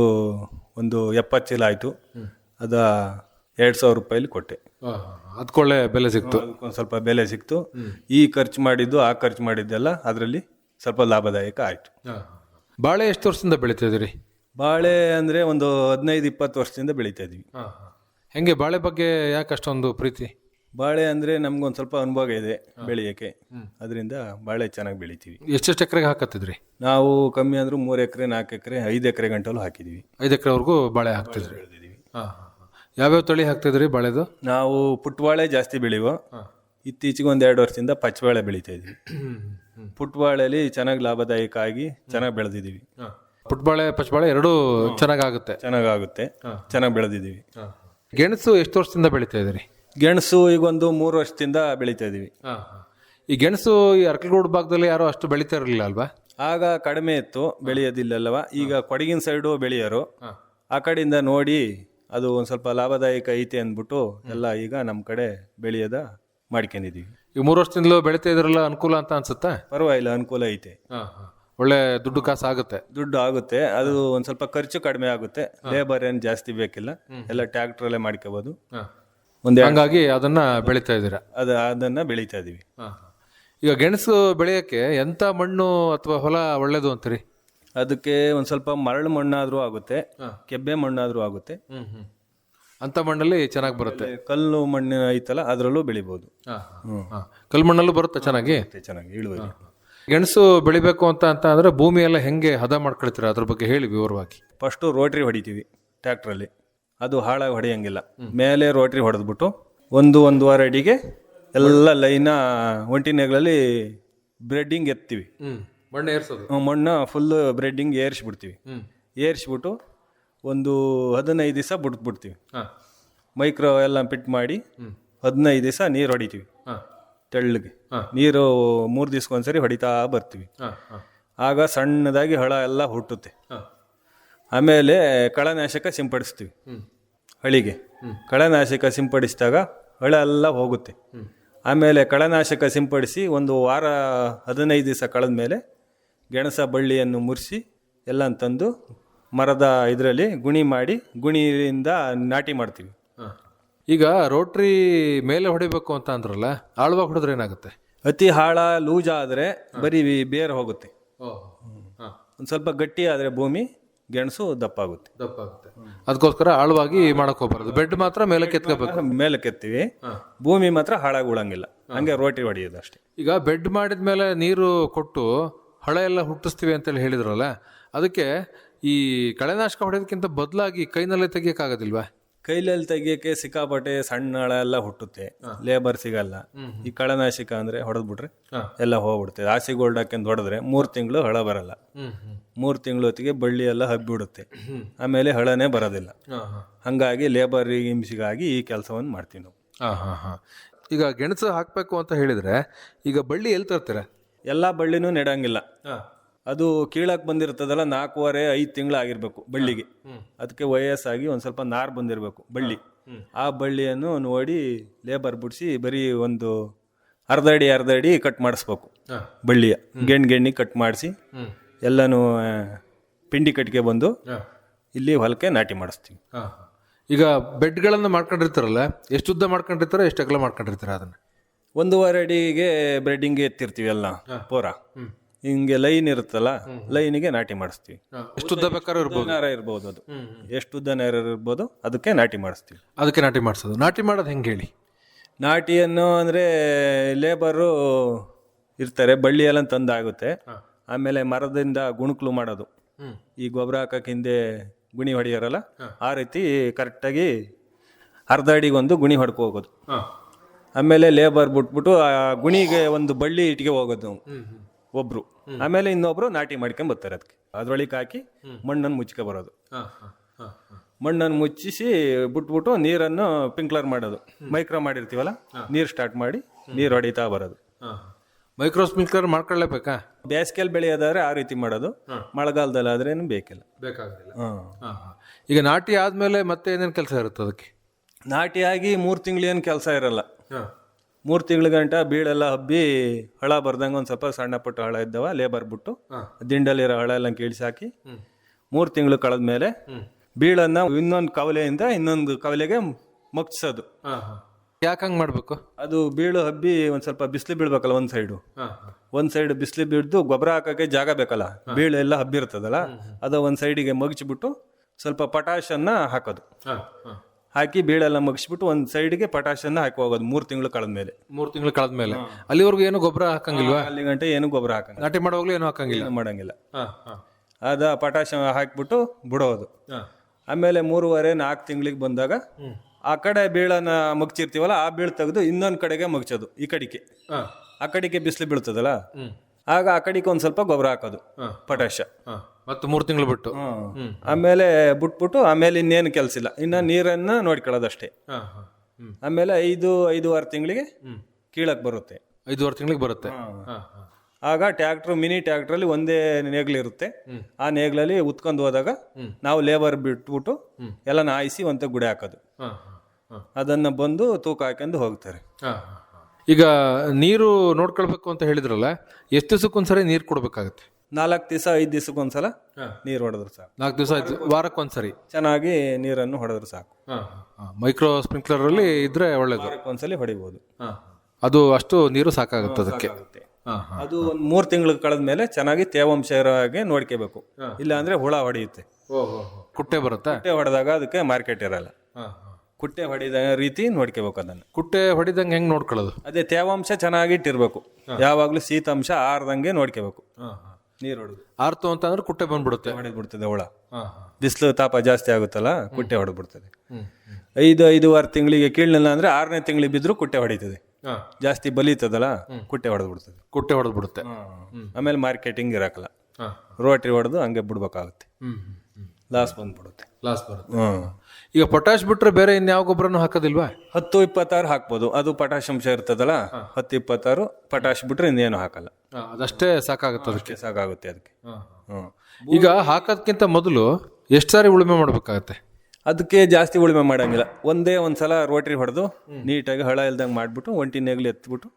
S3: ಒಂದು ಎಪ್ಪತ್ತು ಚೀಲ ಆಯಿತು. ಅದ ಎರಡು ಸಾವಿರ ರೂಪಾಯಿಲಿ ಕೊಟ್ಟೆ.
S2: ಅದಕ್ಕೊಳ್ಳೆ ಬೆಲೆ ಸಿಕ್ತು.
S3: ಅದಕ್ಕೊಂದು ಸ್ವಲ್ಪ ಬೆಲೆ ಸಿಕ್ತು. ಈ ಖರ್ಚು ಮಾಡಿದ್ದು ಆ ಖರ್ಚು ಮಾಡಿದ್ದೆಲ್ಲ ಅದರಲ್ಲಿ ಸ್ವಲ್ಪ ಲಾಭದಾಯಕ ಆಯಿತು.
S2: ಬಾಳೆ ಎಷ್ಟು ವರ್ಷದಿಂದ ಬೆಳೀತಾ ಇದ್ದೀರಿ?
S3: ಬಾಳೆ ಅಂದರೆ ಒಂದು ಹದಿನೈದು ಇಪ್ಪತ್ತು ವರ್ಷದಿಂದ ಬೆಳೀತಾ ಇದ್ವಿ
S2: ಹೆಂಗೆ ಬಾಳೆ ಬಗ್ಗೆ ಯಾಕೆ ಅಷ್ಟೊಂದು ಪ್ರೀತಿ?
S3: ಬಾಳೆ ಅಂದರೆ ನಮ್ಗೊಂದು ಸ್ವಲ್ಪ ಅನುಭವ ಇದೆ ಬೆಳೆಯಕ್ಕೆ. ಅದರಿಂದ ಬಾಳೆ ಚೆನ್ನಾಗಿ ಬೆಳಿತೀವಿ.
S2: ಎಷ್ಟೆಷ್ಟು ಎಕರೆಗೆ ಹಾಕತ್ತಿದ್ರಿ?
S3: ನಾವು ಕಮ್ಮಿ ಅಂದ್ರೂ ಮೂರು ಎಕರೆ ನಾಲ್ಕು ಎಕರೆ ಐದು ಎಕರೆ ಗಂಟಲು ಹಾಕಿದ್ದೀವಿ
S2: ಐದು ಎಕರೆವರೆಗೂ ಬಾಳೆ ಹಾಕ್ತಿದ್ರಿ? ಯಾವ್ಯಾವ ತಳಿ ಹಾಕ್ತಿದ್ರಿ ಬಾಳೆದು?
S3: ನಾವು ಪುಟ್ಬಾಳೆ ಜಾಸ್ತಿ ಬೆಳೆಯುವ. ಇತ್ತೀಚೆಗೆ ಒಂದು ಎರಡು ವರ್ಷದಿಂದ ಪಚ್ಚಬಾಳೆ ಬೆಳೀತಾ ಇದ್ವಿ. ಪುಟ್ಬಾಳೆಯಲ್ಲಿ ಚೆನ್ನಾಗಿ ಲಾಭದಾಯಕ ಆಗಿ ಚೆನ್ನಾಗಿ ಬೆಳೆದಿದ್ದೀವಿ
S2: ಪುಟ್ಬಾಳೆ ಪಚ್ಚಬಾಳೆ ಎರಡೂ ಚೆನ್ನಾಗಾಗುತ್ತೆ.
S3: ಚೆನ್ನಾಗಾಗುತ್ತೆ. ಚೆನ್ನಾಗಿ ಬೆಳೆದಿದ್ದೀವಿ
S2: ಗೆಣಸು ಎಷ್ಟು ವರ್ಷದಿಂದ ಬೆಳೀತಾ ಇದ್ದೀರಿ?
S3: ಗೆಣಸು ಈಗ ಒಂದು ಮೂರು ವರ್ಷದಿಂದ ಬೆಳೀತಾ ಇದೀವಿ.
S2: ಈ ಗೆಣಸು ಈ ಅರ್ಕಲ್ಗೂಡು ಭಾಗದಲ್ಲಿ ಯಾರು ಅಷ್ಟು ಬೆಳೀತಾ ಇರಲಿಲ್ಲ ಅಲ್ವಾ?
S3: ಆಗ ಕಡಿಮೆ ಇತ್ತು ಬೆಳೆಯೋದಿಲ್ಲಲ್ವ ಈಗ ಕೊಡಗಿನ ಸೈಡು ಬೆಳೆಯೋರು. ಆ ಕಡೆಯಿಂದ ನೋಡಿ ಅದು ಒಂದು ಸ್ವಲ್ಪ ಲಾಭದಾಯಕ ಐತೆ ಅಂದ್ಬಿಟ್ಟು ಎಲ್ಲ ಈಗ ನಮ್ಮ ಕಡೆ ಬೆಳೆಯೋದ ಮಾಡ್ಕೊಂಡಿದ್ದೀವಿ
S2: ಈ ಮೂರು ವರ್ಷದಿಂದಲೂ ಬೆಳೀತಾ ಇದ್ರಲ್ಲ ಅನುಕೂಲ ಅಂತ ಅನ್ಸುತ್ತಾ?
S3: ಪರವಾಗಿಲ್ಲ ಅನುಕೂಲ ಐತೆ.
S2: ಒಳ್ಳೆ ದುಡ್ಡು ಕಾಸು ಆಗುತ್ತೆ
S3: ದುಡ್ಡು ಆಗುತ್ತೆ ಅದು ಒಂದು ಸ್ವಲ್ಪ ಖರ್ಚು ಕಡಿಮೆ ಆಗುತ್ತೆ ಲೇಬರ್ ಏನು ಜಾಸ್ತಿ ಬೇಕಿಲ್ಲ ಎಲ್ಲ ಟ್ಯಾಕ್ಟ್ರಲ್ಲೇ ಮಾಡ್ಕೋಬೋದು. ಒಂದು
S2: ಹಂಗಾಗಿ ಅದನ್ನ ಬೆಳೀತಾ ಇದ್ದೀರಾ?
S3: ಅದು ಅದನ್ನ ಬೆಳೀತಾ ಇದೀವಿ.
S2: ಈಗ ಗೆಣಸು ಬೆಳೆಯೋಕ್ಕೆ ಎಂಥ ಮಣ್ಣು ಅಥವಾ ಹೊಲ ಒಳ್ಳೇದು ಅಂತೀರಿ?
S3: ಅದಕ್ಕೆ ಒಂದು ಸ್ವಲ್ಪ ಮರಳು ಮಣ್ಣಾದರೂ ಆಗುತ್ತೆ ಕೆಬ್ಬೆ ಮಣ್ಣಾದರೂ ಆಗುತ್ತೆ.
S2: ಅಂತ ಮಣ್ಣಲ್ಲಿ ಚೆನ್ನಾಗಿ ಬರುತ್ತೆ.
S3: ಕಲ್ಲು ಮಣ್ಣಿನ ಐತಲ್ಲ ಅದರಲ್ಲೂ ಬೆಳಿಬೋದು.
S2: ಕಲ್ಲು ಮಣ್ಣಲ್ಲೂ ಬರುತ್ತೆ ಚೆನ್ನಾಗಿ?
S3: ಚೆನ್ನಾಗಿ ಇಳುವರಿ.
S2: ಗೆಣಸು ಬೆಳಿಬೇಕು ಅಂತ ಅಂತ ಅಂದ್ರೆ ಭೂಮಿ ಎಲ್ಲ ಹೆಂಗೆ ಹದ ಮಾಡ್ಕೊಳ್ತೀರಾ? ಅದ್ರ ಬಗ್ಗೆ ಹೇಳಿ ವಿವರವಾಗಿ.
S3: ಫಸ್ಟು ರೋಟ್ರಿ ಹೊಡಿತೀವಿ ಟ್ಯಾಕ್ಟ್ರಲ್ಲಿ ಅದು ಹಾಳಾಗಿ ಹೊಡೆಯಂಗಿಲ್ಲ. ಮೇಲೆ ರೋಟ್ರಿ ಹೊಡೆದ್ಬಿಟ್ಟು ಒಂದು ಒಂದೂವರೆ ಅಡಿಗೆ ಎಲ್ಲ ಲೈನ ಒಂಟಿ ನೆಗಳಲ್ಲಿ ಬ್ರೆಡ್ಡಿಂಗ್ ಎತ್ತೀವಿ
S2: ಮಣ್ಣು ಏರ್ಸೋದು.
S3: ಮಣ್ಣು ಫುಲ್ ಬ್ರೆಡ್ಡಿಂಗ್ ಏರಿಸ್ಬಿಡ್ತೀವಿ. ಏರಿಸ್ಬಿಟ್ಟು ಒಂದು ಹದಿನೈದು ದಿವಸ ಬಿಡ್ಬಿಡ್ತೀವಿ ಮೈಕ್ರೋ ಎಲ್ಲ ಪಿಟ್ ಮಾಡಿ ಹದಿನೈದು ದಿವಸ ನೀರು ಹೊಡಿತೀವಿ. ತೆಳ್ಳಗೆ. ನೀರು ಮೂರು ದಿವ್ಸಕ್ಕೊಂದ್ಸರಿ ಹೊಡಿತಾ ಬರ್ತೀವಿ. ಆಗ ಸಣ್ಣದಾಗಿ ಹಳ ಎಲ್ಲ ಹುಟ್ಟುತ್ತೆ. ಆಮೇಲೆ ಕಳನಾಶಕ ಸಿಂಪಡಿಸ್ತೀವಿ. ಹಳಿಗೆ. ಕಳನಾಶಕ ಸಿಂಪಡಿಸಿದಾಗ ಹಳ ಎಲ್ಲ ಹೋಗುತ್ತೆ. ಆಮೇಲೆ ಕಳನಾಶಕ ಸಿಂಪಡಿಸಿ ಒಂದು ವಾರ ಹದಿನೈದು ದಿವಸ ಕಳೆದ ಮೇಲೆ ಗೆಣಸ ಬಳ್ಳಿಯನ್ನು ಮುರಿಸಿ ಎಲ್ಲ ತಂದು ಮರದ ಇದರಲ್ಲಿ ಗುಣಿ ಮಾಡಿ ಗುಣಿಯಿಂದ ನಾಟಿ ಮಾಡ್ತೀವಿ.
S2: ಈಗ ರೋಟ್ರಿ ಮೇಲೆ ಹೊಡಿಬೇಕು ಅಂತ ಅಂದ್ರಲ್ಲ ಆಳವಾಗಿ ಹೊಡೆದ್ರೆ ಏನಾಗುತ್ತೆ?
S3: ಅತಿ ಹಾಳ ಲೂಜಾದರೆ ಆದರೆ ಬರೀ ಬೇರೆ ಹೋಗುತ್ತೆ. ಒಂದು ಸ್ವಲ್ಪ ಗಟ್ಟಿ ಆದರೆ ಭೂಮಿ ಗೆಣಸು ದಪ್ಪ ಆಗುತ್ತೆ
S2: ದಪ್ಪ ಆಗುತ್ತೆ ಅದಕ್ಕೋಸ್ಕರ ಆಳವಾಗಿ ಮಾಡಕ್ ಹೋಗ್ಬಾರ್ದು. ಬೆಡ್ ಮಾತ್ರ ಮೇಲೆ ಕೆತ್ಕೋಬೇಕು
S3: ಮೇಲೆ ಕೆತ್ತೀವಿ ಭೂಮಿ ಮಾತ್ರ ಹಾಳಾಗಿ ಉಳಂಗಿಲ್ಲ. ಹಂಗೆ ರೋಟಿ ಹೊಡೆಯೋದು ಅಷ್ಟೇ.
S2: ಈಗ ಬೆಡ್ ಮಾಡಿದ ಮೇಲೆ ನೀರು ಕೊಟ್ಟು ಹಳೆ ಎಲ್ಲ ಹುಟ್ಟಿಸ್ತೀವಿ ಅಂತೇಳಿ ಹೇಳಿದ್ರಲ್ಲ ಅದಕ್ಕೆ ಈ ಕಳೆನಾಶಕ ಹೊಡೆಯೋದಕ್ಕಿಂತ ಬದಲಾಗಿ ಕೈನಲ್ಲೇ ತೆಗಿಯಕ್ಕಾಗೋದಿಲ್ವಾ?
S3: ಕೈಲಲ್ಲಿ ತೆಗಿಯಕ್ಕೆ ಸಿಕ್ಕಾಪಟ್ಟೆ ಸಣ್ಣ ಹಳ ಎಲ್ಲ ಹುಟ್ಟುತ್ತೆ. ಲೇಬರ್ ಸಿಗಲ್ಲ. ಈ ಕಳನಾಶಿಕ ಅಂದ್ರೆ ಹೊಡೆದ್ಬಿಟ್ರೆ ಎಲ್ಲ ಹೋಗ್ಬಿಡುತ್ತೆ. ಆಸಿ ಗೋಲ್ಡ್ ಹಾಕಿ ಹೊಡೆದ್ರೆ ಮೂರು ತಿಂಗಳು ಹಳ ಬರಲ್ಲ. ಮೂರು ತಿಂಗಳು ಹೊತ್ತಿಗೆ ಬಳ್ಳಿ ಎಲ್ಲ ಹಬ್ಬಿಡುತ್ತೆ. ಆಮೇಲೆ ಹಳನೇ ಬರೋದಿಲ್ಲ. ಹಂಗಾಗಿ ಲೇಬರ್ ಹಿಂಸಿಗಾಗಿ ಈ ಕೆಲಸವನ್ನು ಮಾಡ್ತೀವಿ ನಾವು.
S2: ಈಗ ಗೆಣಸು ಹಾಕಬೇಕು ಅಂತ ಹೇಳಿದ್ರೆ ಈಗ ಬಳ್ಳಿ ಎಲ್ಲಿ ತರ್ತೀರ?
S3: ಎಲ್ಲ ಬಳ್ಳಿನೂ ನೆಡಂಗಿಲ್ಲ. ಅದು ಕೀಳಕ್ಕೆ ಬಂದಿರ್ತದಲ್ಲ ನಾಲ್ಕೂವರೆ ಐದು ತಿಂಗಳು ಆಗಿರಬೇಕು ಬಳ್ಳಿಗೆ ಅದಕ್ಕೆ ವಯಸ್ಸಾಗಿ ಒಂದು ಸ್ವಲ್ಪ ನಾರು ಬಂದಿರಬೇಕು ಬಳ್ಳಿ. ಆ ಬಳ್ಳಿಯನ್ನು ನೋಡಿ ಲೇಬರ್ ಬಿಡಿಸಿ ಬರೀ ಒಂದು ಅರ್ಧ ಅಡಿ ಅರ್ಧ ಅಡಿ ಕಟ್ ಮಾಡಿಸ್ಬೇಕು ಬಳ್ಳಿಯ. ಗೆಣ್ಣು ಗೆಣ್ಣಿ ಕಟ್ ಮಾಡಿಸಿ ಎಲ್ಲನೂ ಪಿಂಡಿ ಕಟ್ಟಿಗೆ ಬಂದು ಇಲ್ಲಿ ಹೊಲಕ್ಕೆ ನಾಟಿ ಮಾಡಿಸ್ತೀವಿ.
S2: ಈಗ ಬೆಡ್ಗಳನ್ನು ಮಾಡ್ಕೊಂಡಿರ್ತಾರಲ್ಲ ಎಷ್ಟು ಉದ್ದ ಮಾಡ್ಕೊಂಡಿರ್ತಾರೋ ಎಷ್ಟು ಅಗಲ ಮಾಡ್ಕೊಂಡಿರ್ತಾರೆ ಅದನ್ನ?
S3: ಒಂದೂವರೆ ಅಡಿಗೆ ಬ್ರೆಡ್ಡಿಂಗ್ ಎತ್ತಿರ್ತೀವಿ ಎಲ್ಲ ಪೂರ. ಹಿಂಗೆ ಲೈನ್ ಇರುತ್ತಲ್ಲ ಲೈನಿಗೆ ನಾಟಿ ಮಾಡಿಸ್ತೀವಿ.
S2: ಎಷ್ಟು ಉದ್ದ ಬೇಕಾದ್ರೂ ಇರ್ಬೋದು.
S3: ನೇರ ಇರ್ಬೋದು ಅದು. ಎಷ್ಟು ಉದ್ದ ನೇರ ಇರ್ಬೋದು ಅದಕ್ಕೆ ನಾಟಿ ಮಾಡಿಸ್ತೀವಿ.
S2: ಅದಕ್ಕೆ ನಾಟಿ ಮಾಡಿಸೋದು. ನಾಟಿ ಮಾಡೋದು ಹೆಂಗೆ ಹೇಳಿ?
S3: ನಾಟಿಯನ್ನು ಅಂದರೆ ಲೇಬರು ಇರ್ತಾರೆ ಬಳ್ಳಿ ಎಲ್ಲ ತಂದಾಗುತ್ತೆ ಆಮೇಲೆ ಮರದಿಂದ ಗುಣಕ್ಲು ಮಾಡೋದು. ಈ ಗೊಬ್ಬರ ಹಾಕಕ್ಕೆ ಹಿಂದೆ ಗುಣಿ ಹೊಡೆಯೋರಲ್ಲ ಆ ರೀತಿ ಕರೆಕ್ಟಾಗಿ ಅರ್ಧ ಅಡಿಗೊಂದು ಗುಣಿ ಹೊಡ್ಕೊ ಹೋಗೋದು. ಆಮೇಲೆ ಲೇಬರ್ ಬಿಟ್ಬಿಟ್ಟು ಆ ಗುಣಿಗೆ ಒಂದು ಬಳ್ಳಿ ಇಟ್ಟಿಗೆ ಹೋಗೋದು ನಾವು. ಒಬ್ರು. ಆಮೇಲೆ ಇನ್ನೊಬ್ರು ನಾಟಿ ಮಾಡ್ಕೊಂಡ್ ಬರ್ತಾರೆ ಅದಕ್ಕೆ ಅದ್ರೊಳಗೆ ಹಾಕಿ ಮಣ್ಣನ್ನು ಮುಚ್ಕೊ ಬರೋದು. ಮಣ್ಣನ್ನು ಮುಚ್ಚಿಸಿ ಬಿಟ್ಬಿಟ್ಟು ನೀರನ್ನು ಪಿಂಕ್ಲರ್ ಮಾಡೋದು. ಮೈಕ್ರೋ ಮಾಡಿರ್ತೀವಲ್ಲ? ನೀರು ಸ್ಟಾರ್ಟ್ ಮಾಡಿ ನೀರು ಹೊಡಿತಾ ಬರೋದು.
S2: ಮೈಕ್ರೋ ಸ್ಪಿಂಕ್ಲರ್ ಮಾಡ್ಕೊಳ್ಳೇಬೇಕಾ?
S3: ಬೇಸಿಗೆಯಲ್ಲಿ ಬೆಳೆಯೋದಾದ್ರೆ ಆ ರೀತಿ ಮಾಡೋದು. ಮಳೆಗಾಲದಲ್ಲಿ ಆದ್ರೆ ಏನು ಬೇಕಿಲ್ಲ.
S2: ಬೇಕಾಗೋದಿಲ್ಲ.
S3: ಹ್ಮ್.
S2: ಈಗ ನಾಟಿ ಆದ್ಮೇಲೆ ಮತ್ತೆ ಏನೇನು ಕೆಲಸ ಇರುತ್ತೆ ಅದಕ್ಕೆ?
S3: ನಾಟಿಯಾಗಿ ಮೂರು ತಿಂಗಳೇನು ಕೆಲಸ ಇರಲ್ಲ. ಮೂರು ತಿಂಗಳ ಗಂಟ ಬೀಳೆಲ್ಲ ಹಬ್ಬಿ ಹಳ ಬರ್ದಂಗೆ ಒಂದು ಸ್ವಲ್ಪ ಸಣ್ಣ ಪುಟ್ಟ ಹಳ ಇದ್ದವ ಲೇಬರ್ ಬಿಟ್ಟು ದಿಂಡಲ್ಲಿರೋ ಹಳ ಎಲ್ಲ ಕೀಳ್ಸಿ ಹಾಕಿ ಮೂರು ತಿಂಗಳು ಕಳೆದ ಮೇಲೆ ಬೀಳನ್ನ ಇನ್ನೊಂದು ಕವಲೆಯಿಂದ ಇನ್ನೊಂದು ಕವಲೆಗೆ ಮಗ್ಸೋದು.
S2: ಯಾಕೆ ಹಂಗೆ ಮಾಡಬೇಕು?
S3: ಅದು ಬೀಳು ಹಬ್ಬಿ ಒಂದು ಸ್ವಲ್ಪ ಬಿಸಿಲು ಬೀಳ್ಬೇಕಲ್ಲ ಒಂದು ಸೈಡು. ಒಂದು ಸೈಡ್ ಬಿಸಿಲು ಬಿಡ್ದು ಗೊಬ್ಬರ ಹಾಕಕ್ಕೆ ಜಾಗ ಬೇಕಲ್ಲ ಬೀಳು ಎಲ್ಲ ಹಬ್ಬಿರ್ತದಲ್ಲ ಅದು ಒಂದು ಸೈಡಿಗೆ ಮಗ್ಚಿಬಿಟ್ಟು ಸ್ವಲ್ಪ ಪಟಾಶನ್ನ ಹಾಕೋದು. ಹಾಕಿ ಬೀಳೆಲ್ಲ ಮುಗಿಸ್ಬಿಟ್ಟು ಒಂದು ಸೈಡ್ಗೆ ಪಟಾಶನ್ನ ಹಾಕಿ ಹೋಗೋದು ಮೂರು ತಿಂಗಳು ಕಳೆದ ಮೇಲೆ.
S2: ಮೂರು ತಿಂಗಳು ಕಳೆದ್ಮೇಲೆ ಅಲ್ಲಿವರೆಗೂ ಏನು ಗೊಬ್ಬರ ಹಾಕಂಗಿಲ್ವಾ?
S3: ಅಲ್ಲಿ ಗಂಟೆ ಏನು ಗೊಬ್ಬರ ಹಾಕಂಗಿಲ್ಲ.
S2: ನಾಟಿ ಮಾಡುವಾಗಲೂ ಏನು ಹಾಕಂಗಿಲ್ಲ?
S3: ಏನು ಮಾಡಂಗಿಲ್ಲ. ಅದ ಪಟಾಶ ಹಾಕ್ಬಿಟ್ಟು ಬಿಡೋದು. ಆಮೇಲೆ ಮೂರುವರೆ ನಾಲ್ಕು ತಿಂಗಳಿಗೆ ಬಂದಾಗ ಆ ಕಡೆ ಬೀಳನ್ನ ಮಗ್ಚಿರ್ತೀವಲ್ಲ ಆ ಬೀಳ್ ತೆಗೆದು ಇನ್ನೊಂದು ಕಡೆಗೆ ಮಗ್ಚೋದು ಈ ಕಡೆಗೆ ಆ ಕಡೆಗೆ ಬಿಸಿಲು ಬೀಳ್ತದಲ್ಲ? ಆಗ ಆ ಕಡೆಗೆ ಒಂದು ಸ್ವಲ್ಪ ಗೊಬ್ಬರ ಹಾಕೋದು ಪೊಟ್ಯಾಷ.
S2: ಮತ್ತು ಮೂರು ತಿಂಗಳು ಬಿಟ್ಟು.
S3: ಆಮೇಲೆ ಬಿಟ್ಬಿಟ್ಟು ಆಮೇಲೆ ಇನ್ನೇನು ಕೆಲಸ ಇಲ್ಲ. ಇನ್ನು ನೀರನ್ನು ನೋಡ್ಕೊಳ್ಳೋದಷ್ಟೇ. ಆಮೇಲೆ ಐದು ಐದೂವರೆ ತಿಂಗಳಿಗೆ ಕೀಳಕ್ಕೆ ಬರುತ್ತೆ.
S2: ಐದುವರೆ ತಿಂಗಳಿಗೆ ಬರುತ್ತೆ.
S3: ಆಗ ಟ್ಯಾಕ್ಟ್ರ್ ಮಿನಿ ಟ್ಯಾಕ್ಟ್ರಲ್ಲಿ ಒಂದೇ ನೇಗ್ಲಿರುತ್ತೆ. ಆ ನೇಗ್ಲಲ್ಲಿ ಉತ್ಕೊಂಡು ಹೋದಾಗ ನಾವು ಲೇಬರ್ ಬಿಟ್ಬಿಟ್ಟು ಎಲ್ಲ ನಾಯಿಸಿ ಒಂತ ಗುಡಿ ಹಾಕೋದು. ಅದನ್ನು ಬಂದು ತೂಕ ಹಾಕೊಂಡು ಹೋಗ್ತಾರೆ.
S2: ಈಗ ನೀರು ನೋಡ್ಕೊಳ್ಬೇಕು ಅಂತ ಹೇಳಿದ್ರಲ್ಲ ಎಷ್ಟು ದಿವಸಕ್ಕೊಂದ್ಸರಿ ನೀರು ಕೊಡಬೇಕಾಗುತ್ತೆ?
S3: ನಾಲ್ಕು ದಿವಸ ಐದು ದಿವಸಕ್ಕೊಂದ್ಸಲ ನೀರು ಹೊಡೆದ್ರೆ ಸಾಕು.
S2: ನಾಲ್ಕು ದಿವಸ ಆಯ್ತು ವಾರಕ್ಕೊಂದ್ಸರಿ?
S3: ಚೆನ್ನಾಗಿ ನೀರನ್ನು ಹೊಡೆದ್ರೆ ಸಾಕು.
S2: ಮೈಕ್ರೋ ಸ್ಪ್ರಿಂಕ್ಲರ್ ಅಲ್ಲಿ ಇದ್ರೆ ಒಳ್ಳೇದು.
S3: ಒಂದ್ಸಲಿ ಹೊಡಿಬೋದು.
S2: ಅದು ಅಷ್ಟು ನೀರು ಸಾಕಾಗುತ್ತೆ ಅದಕ್ಕೆ.
S3: ಅದು ಒಂದು ಮೂರು ತಿಂಗಳು ಕಳೆದ ಮೇಲೆ ಚೆನ್ನಾಗಿ ತೇವಾಂಶ ಇರೋ ಹಾಗೆ ನೋಡ್ಕೋಬೇಕು ಇಲ್ಲ ಅಂದ್ರೆ ಹುಳ ಹೊಡೆಯುತ್ತೆ.
S2: ಕುಟ್ಟೆ ಬರುತ್ತೆ?
S3: ಕುಟ್ಟೆ ಹೊಡೆದಾಗ ಅದಕ್ಕೆ ಮಾರ್ಕೆಟ್ ಇರಲ್ಲ. ಕುಟ್ಟೆ ಹೊಡೆದ ರೀತಿ ನೋಡ್ಕೋಬೇಕು ಅದನ್ನು.
S2: ಕುಟ್ಟೆ ಹೊಡೆದಂಗೆ ಹೆಂಗೆ ನೋಡ್ಕೊಳ್ಳೋದು?
S3: ಅದೇ ತೇವಾಂಶ ಚೆನ್ನಾಗಿ ಚೆನ್ನಾಗಿಟ್ಟಿರ್ಬೇಕು ಯಾವಾಗಲೂ ಶೀತಾಂಶ ಆರ್ದಂಗೆ ನೋಡ್ಕೋಬೇಕು. ನೀರು ಹೊಡೆದು.
S2: ಆರ್ತು ಅಂತಂದ್ರೆ ಕುಟ್ಟೆ ಬಂದ್ಬಿಡುತ್ತೆ.
S3: ಹೊಡೆದ್ಬಿಡ್ತದೆ ಹುಳ. ಬಿಸಿಲು ತಾಪ ಜಾಸ್ತಿ ಆಗುತ್ತಲ್ಲ ಕುಟ್ಟೆ ಹೊಡೆದ್ಬಿಡ್ತದೆ ಐದು ಐದುವರೆ ತಿಂಗಳಿಗೆ ಕೀಳಲಿಲ್ಲ ಅಂದ್ರೆ ಆರನೇ ತಿಂಗಳಿಗೆ ಬಿದ್ದರೂ ಕುಟ್ಟೆ ಹೊಡಿತದೆ. ಜಾಸ್ತಿ ಬಲಿತದಲ್ಲ ಕುಟ್ಟೆ ಹೊಡೆದ್ಬಿಡ್ತದೆ
S2: ಕುಟ್ಟೆ ಹೊಡೆದ್ಬಿಡುತ್ತೆ
S3: ಆಮೇಲೆ ಮಾರ್ಕೆಟಿಂಗ್ ಇರಕ್ಕಲ್ಲ ರೋಟ್ರಿ ಹೊಡೆದು ಹಂಗೆ ಬಿಡ್ಬೇಕಾಗುತ್ತೆ. ಲಾಸ್ ಬಂದ್ಬಿಡುತ್ತೆ.
S2: ಲಾಸ್ ಬರುತ್ತೆ. ಈಗ ಪೊಟ್ಯಾಶ್ ಬಿಟ್ಟರೆ ಬೇರೆ ಇನ್ಯಾವ ಗೊಬ್ಬರನೂ ಹಾಕೋದಿಲ್ವಾ?
S3: ಹತ್ತು ಇಪ್ಪತ್ತಾರು ಹಾಕ್ಬೋದು. ಅದು ಪಟಾಶ್ ಅಂಶ ಇರ್ತದಲ್ಲ ಹತ್ತು ಇಪ್ಪತ್ತಾರು ಪಟಾಶ್ ಬಿಟ್ಟರೆ ಇನ್ನೇನು ಹಾಕಲ್ಲ.
S2: ಅದಷ್ಟೇ ಸಾಕಾಗುತ್ತೆ ಅದಕ್ಕೆ.
S3: ಸಾಕಾಗುತ್ತೆ ಅದಕ್ಕೆ. ಹ್ಮ್
S2: ಈಗ ಹಾಕೋದ್ಕಿಂತ ಮೊದಲು ಎಷ್ಟು ಸಾರಿ ಉಳುಮೆ ಮಾಡಬೇಕಾಗತ್ತೆ?
S3: ಅದಕ್ಕೆ ಜಾಸ್ತಿ ಉಳುಮೆ ಮಾಡಂಗಿಲ್ಲ. ಒಂದೇ ಒಂದ್ಸಲ ರೋಟ್ರಿ ಹೊಡೆದು ನೀಟಾಗಿ ಹಳ ಇಲ್ದಂಗೆ ಮಾಡಿಬಿಟ್ಟು ಒಂಟಿ ನೇಗ್ಲಿ ಎತ್ಬಿಟ್ಟು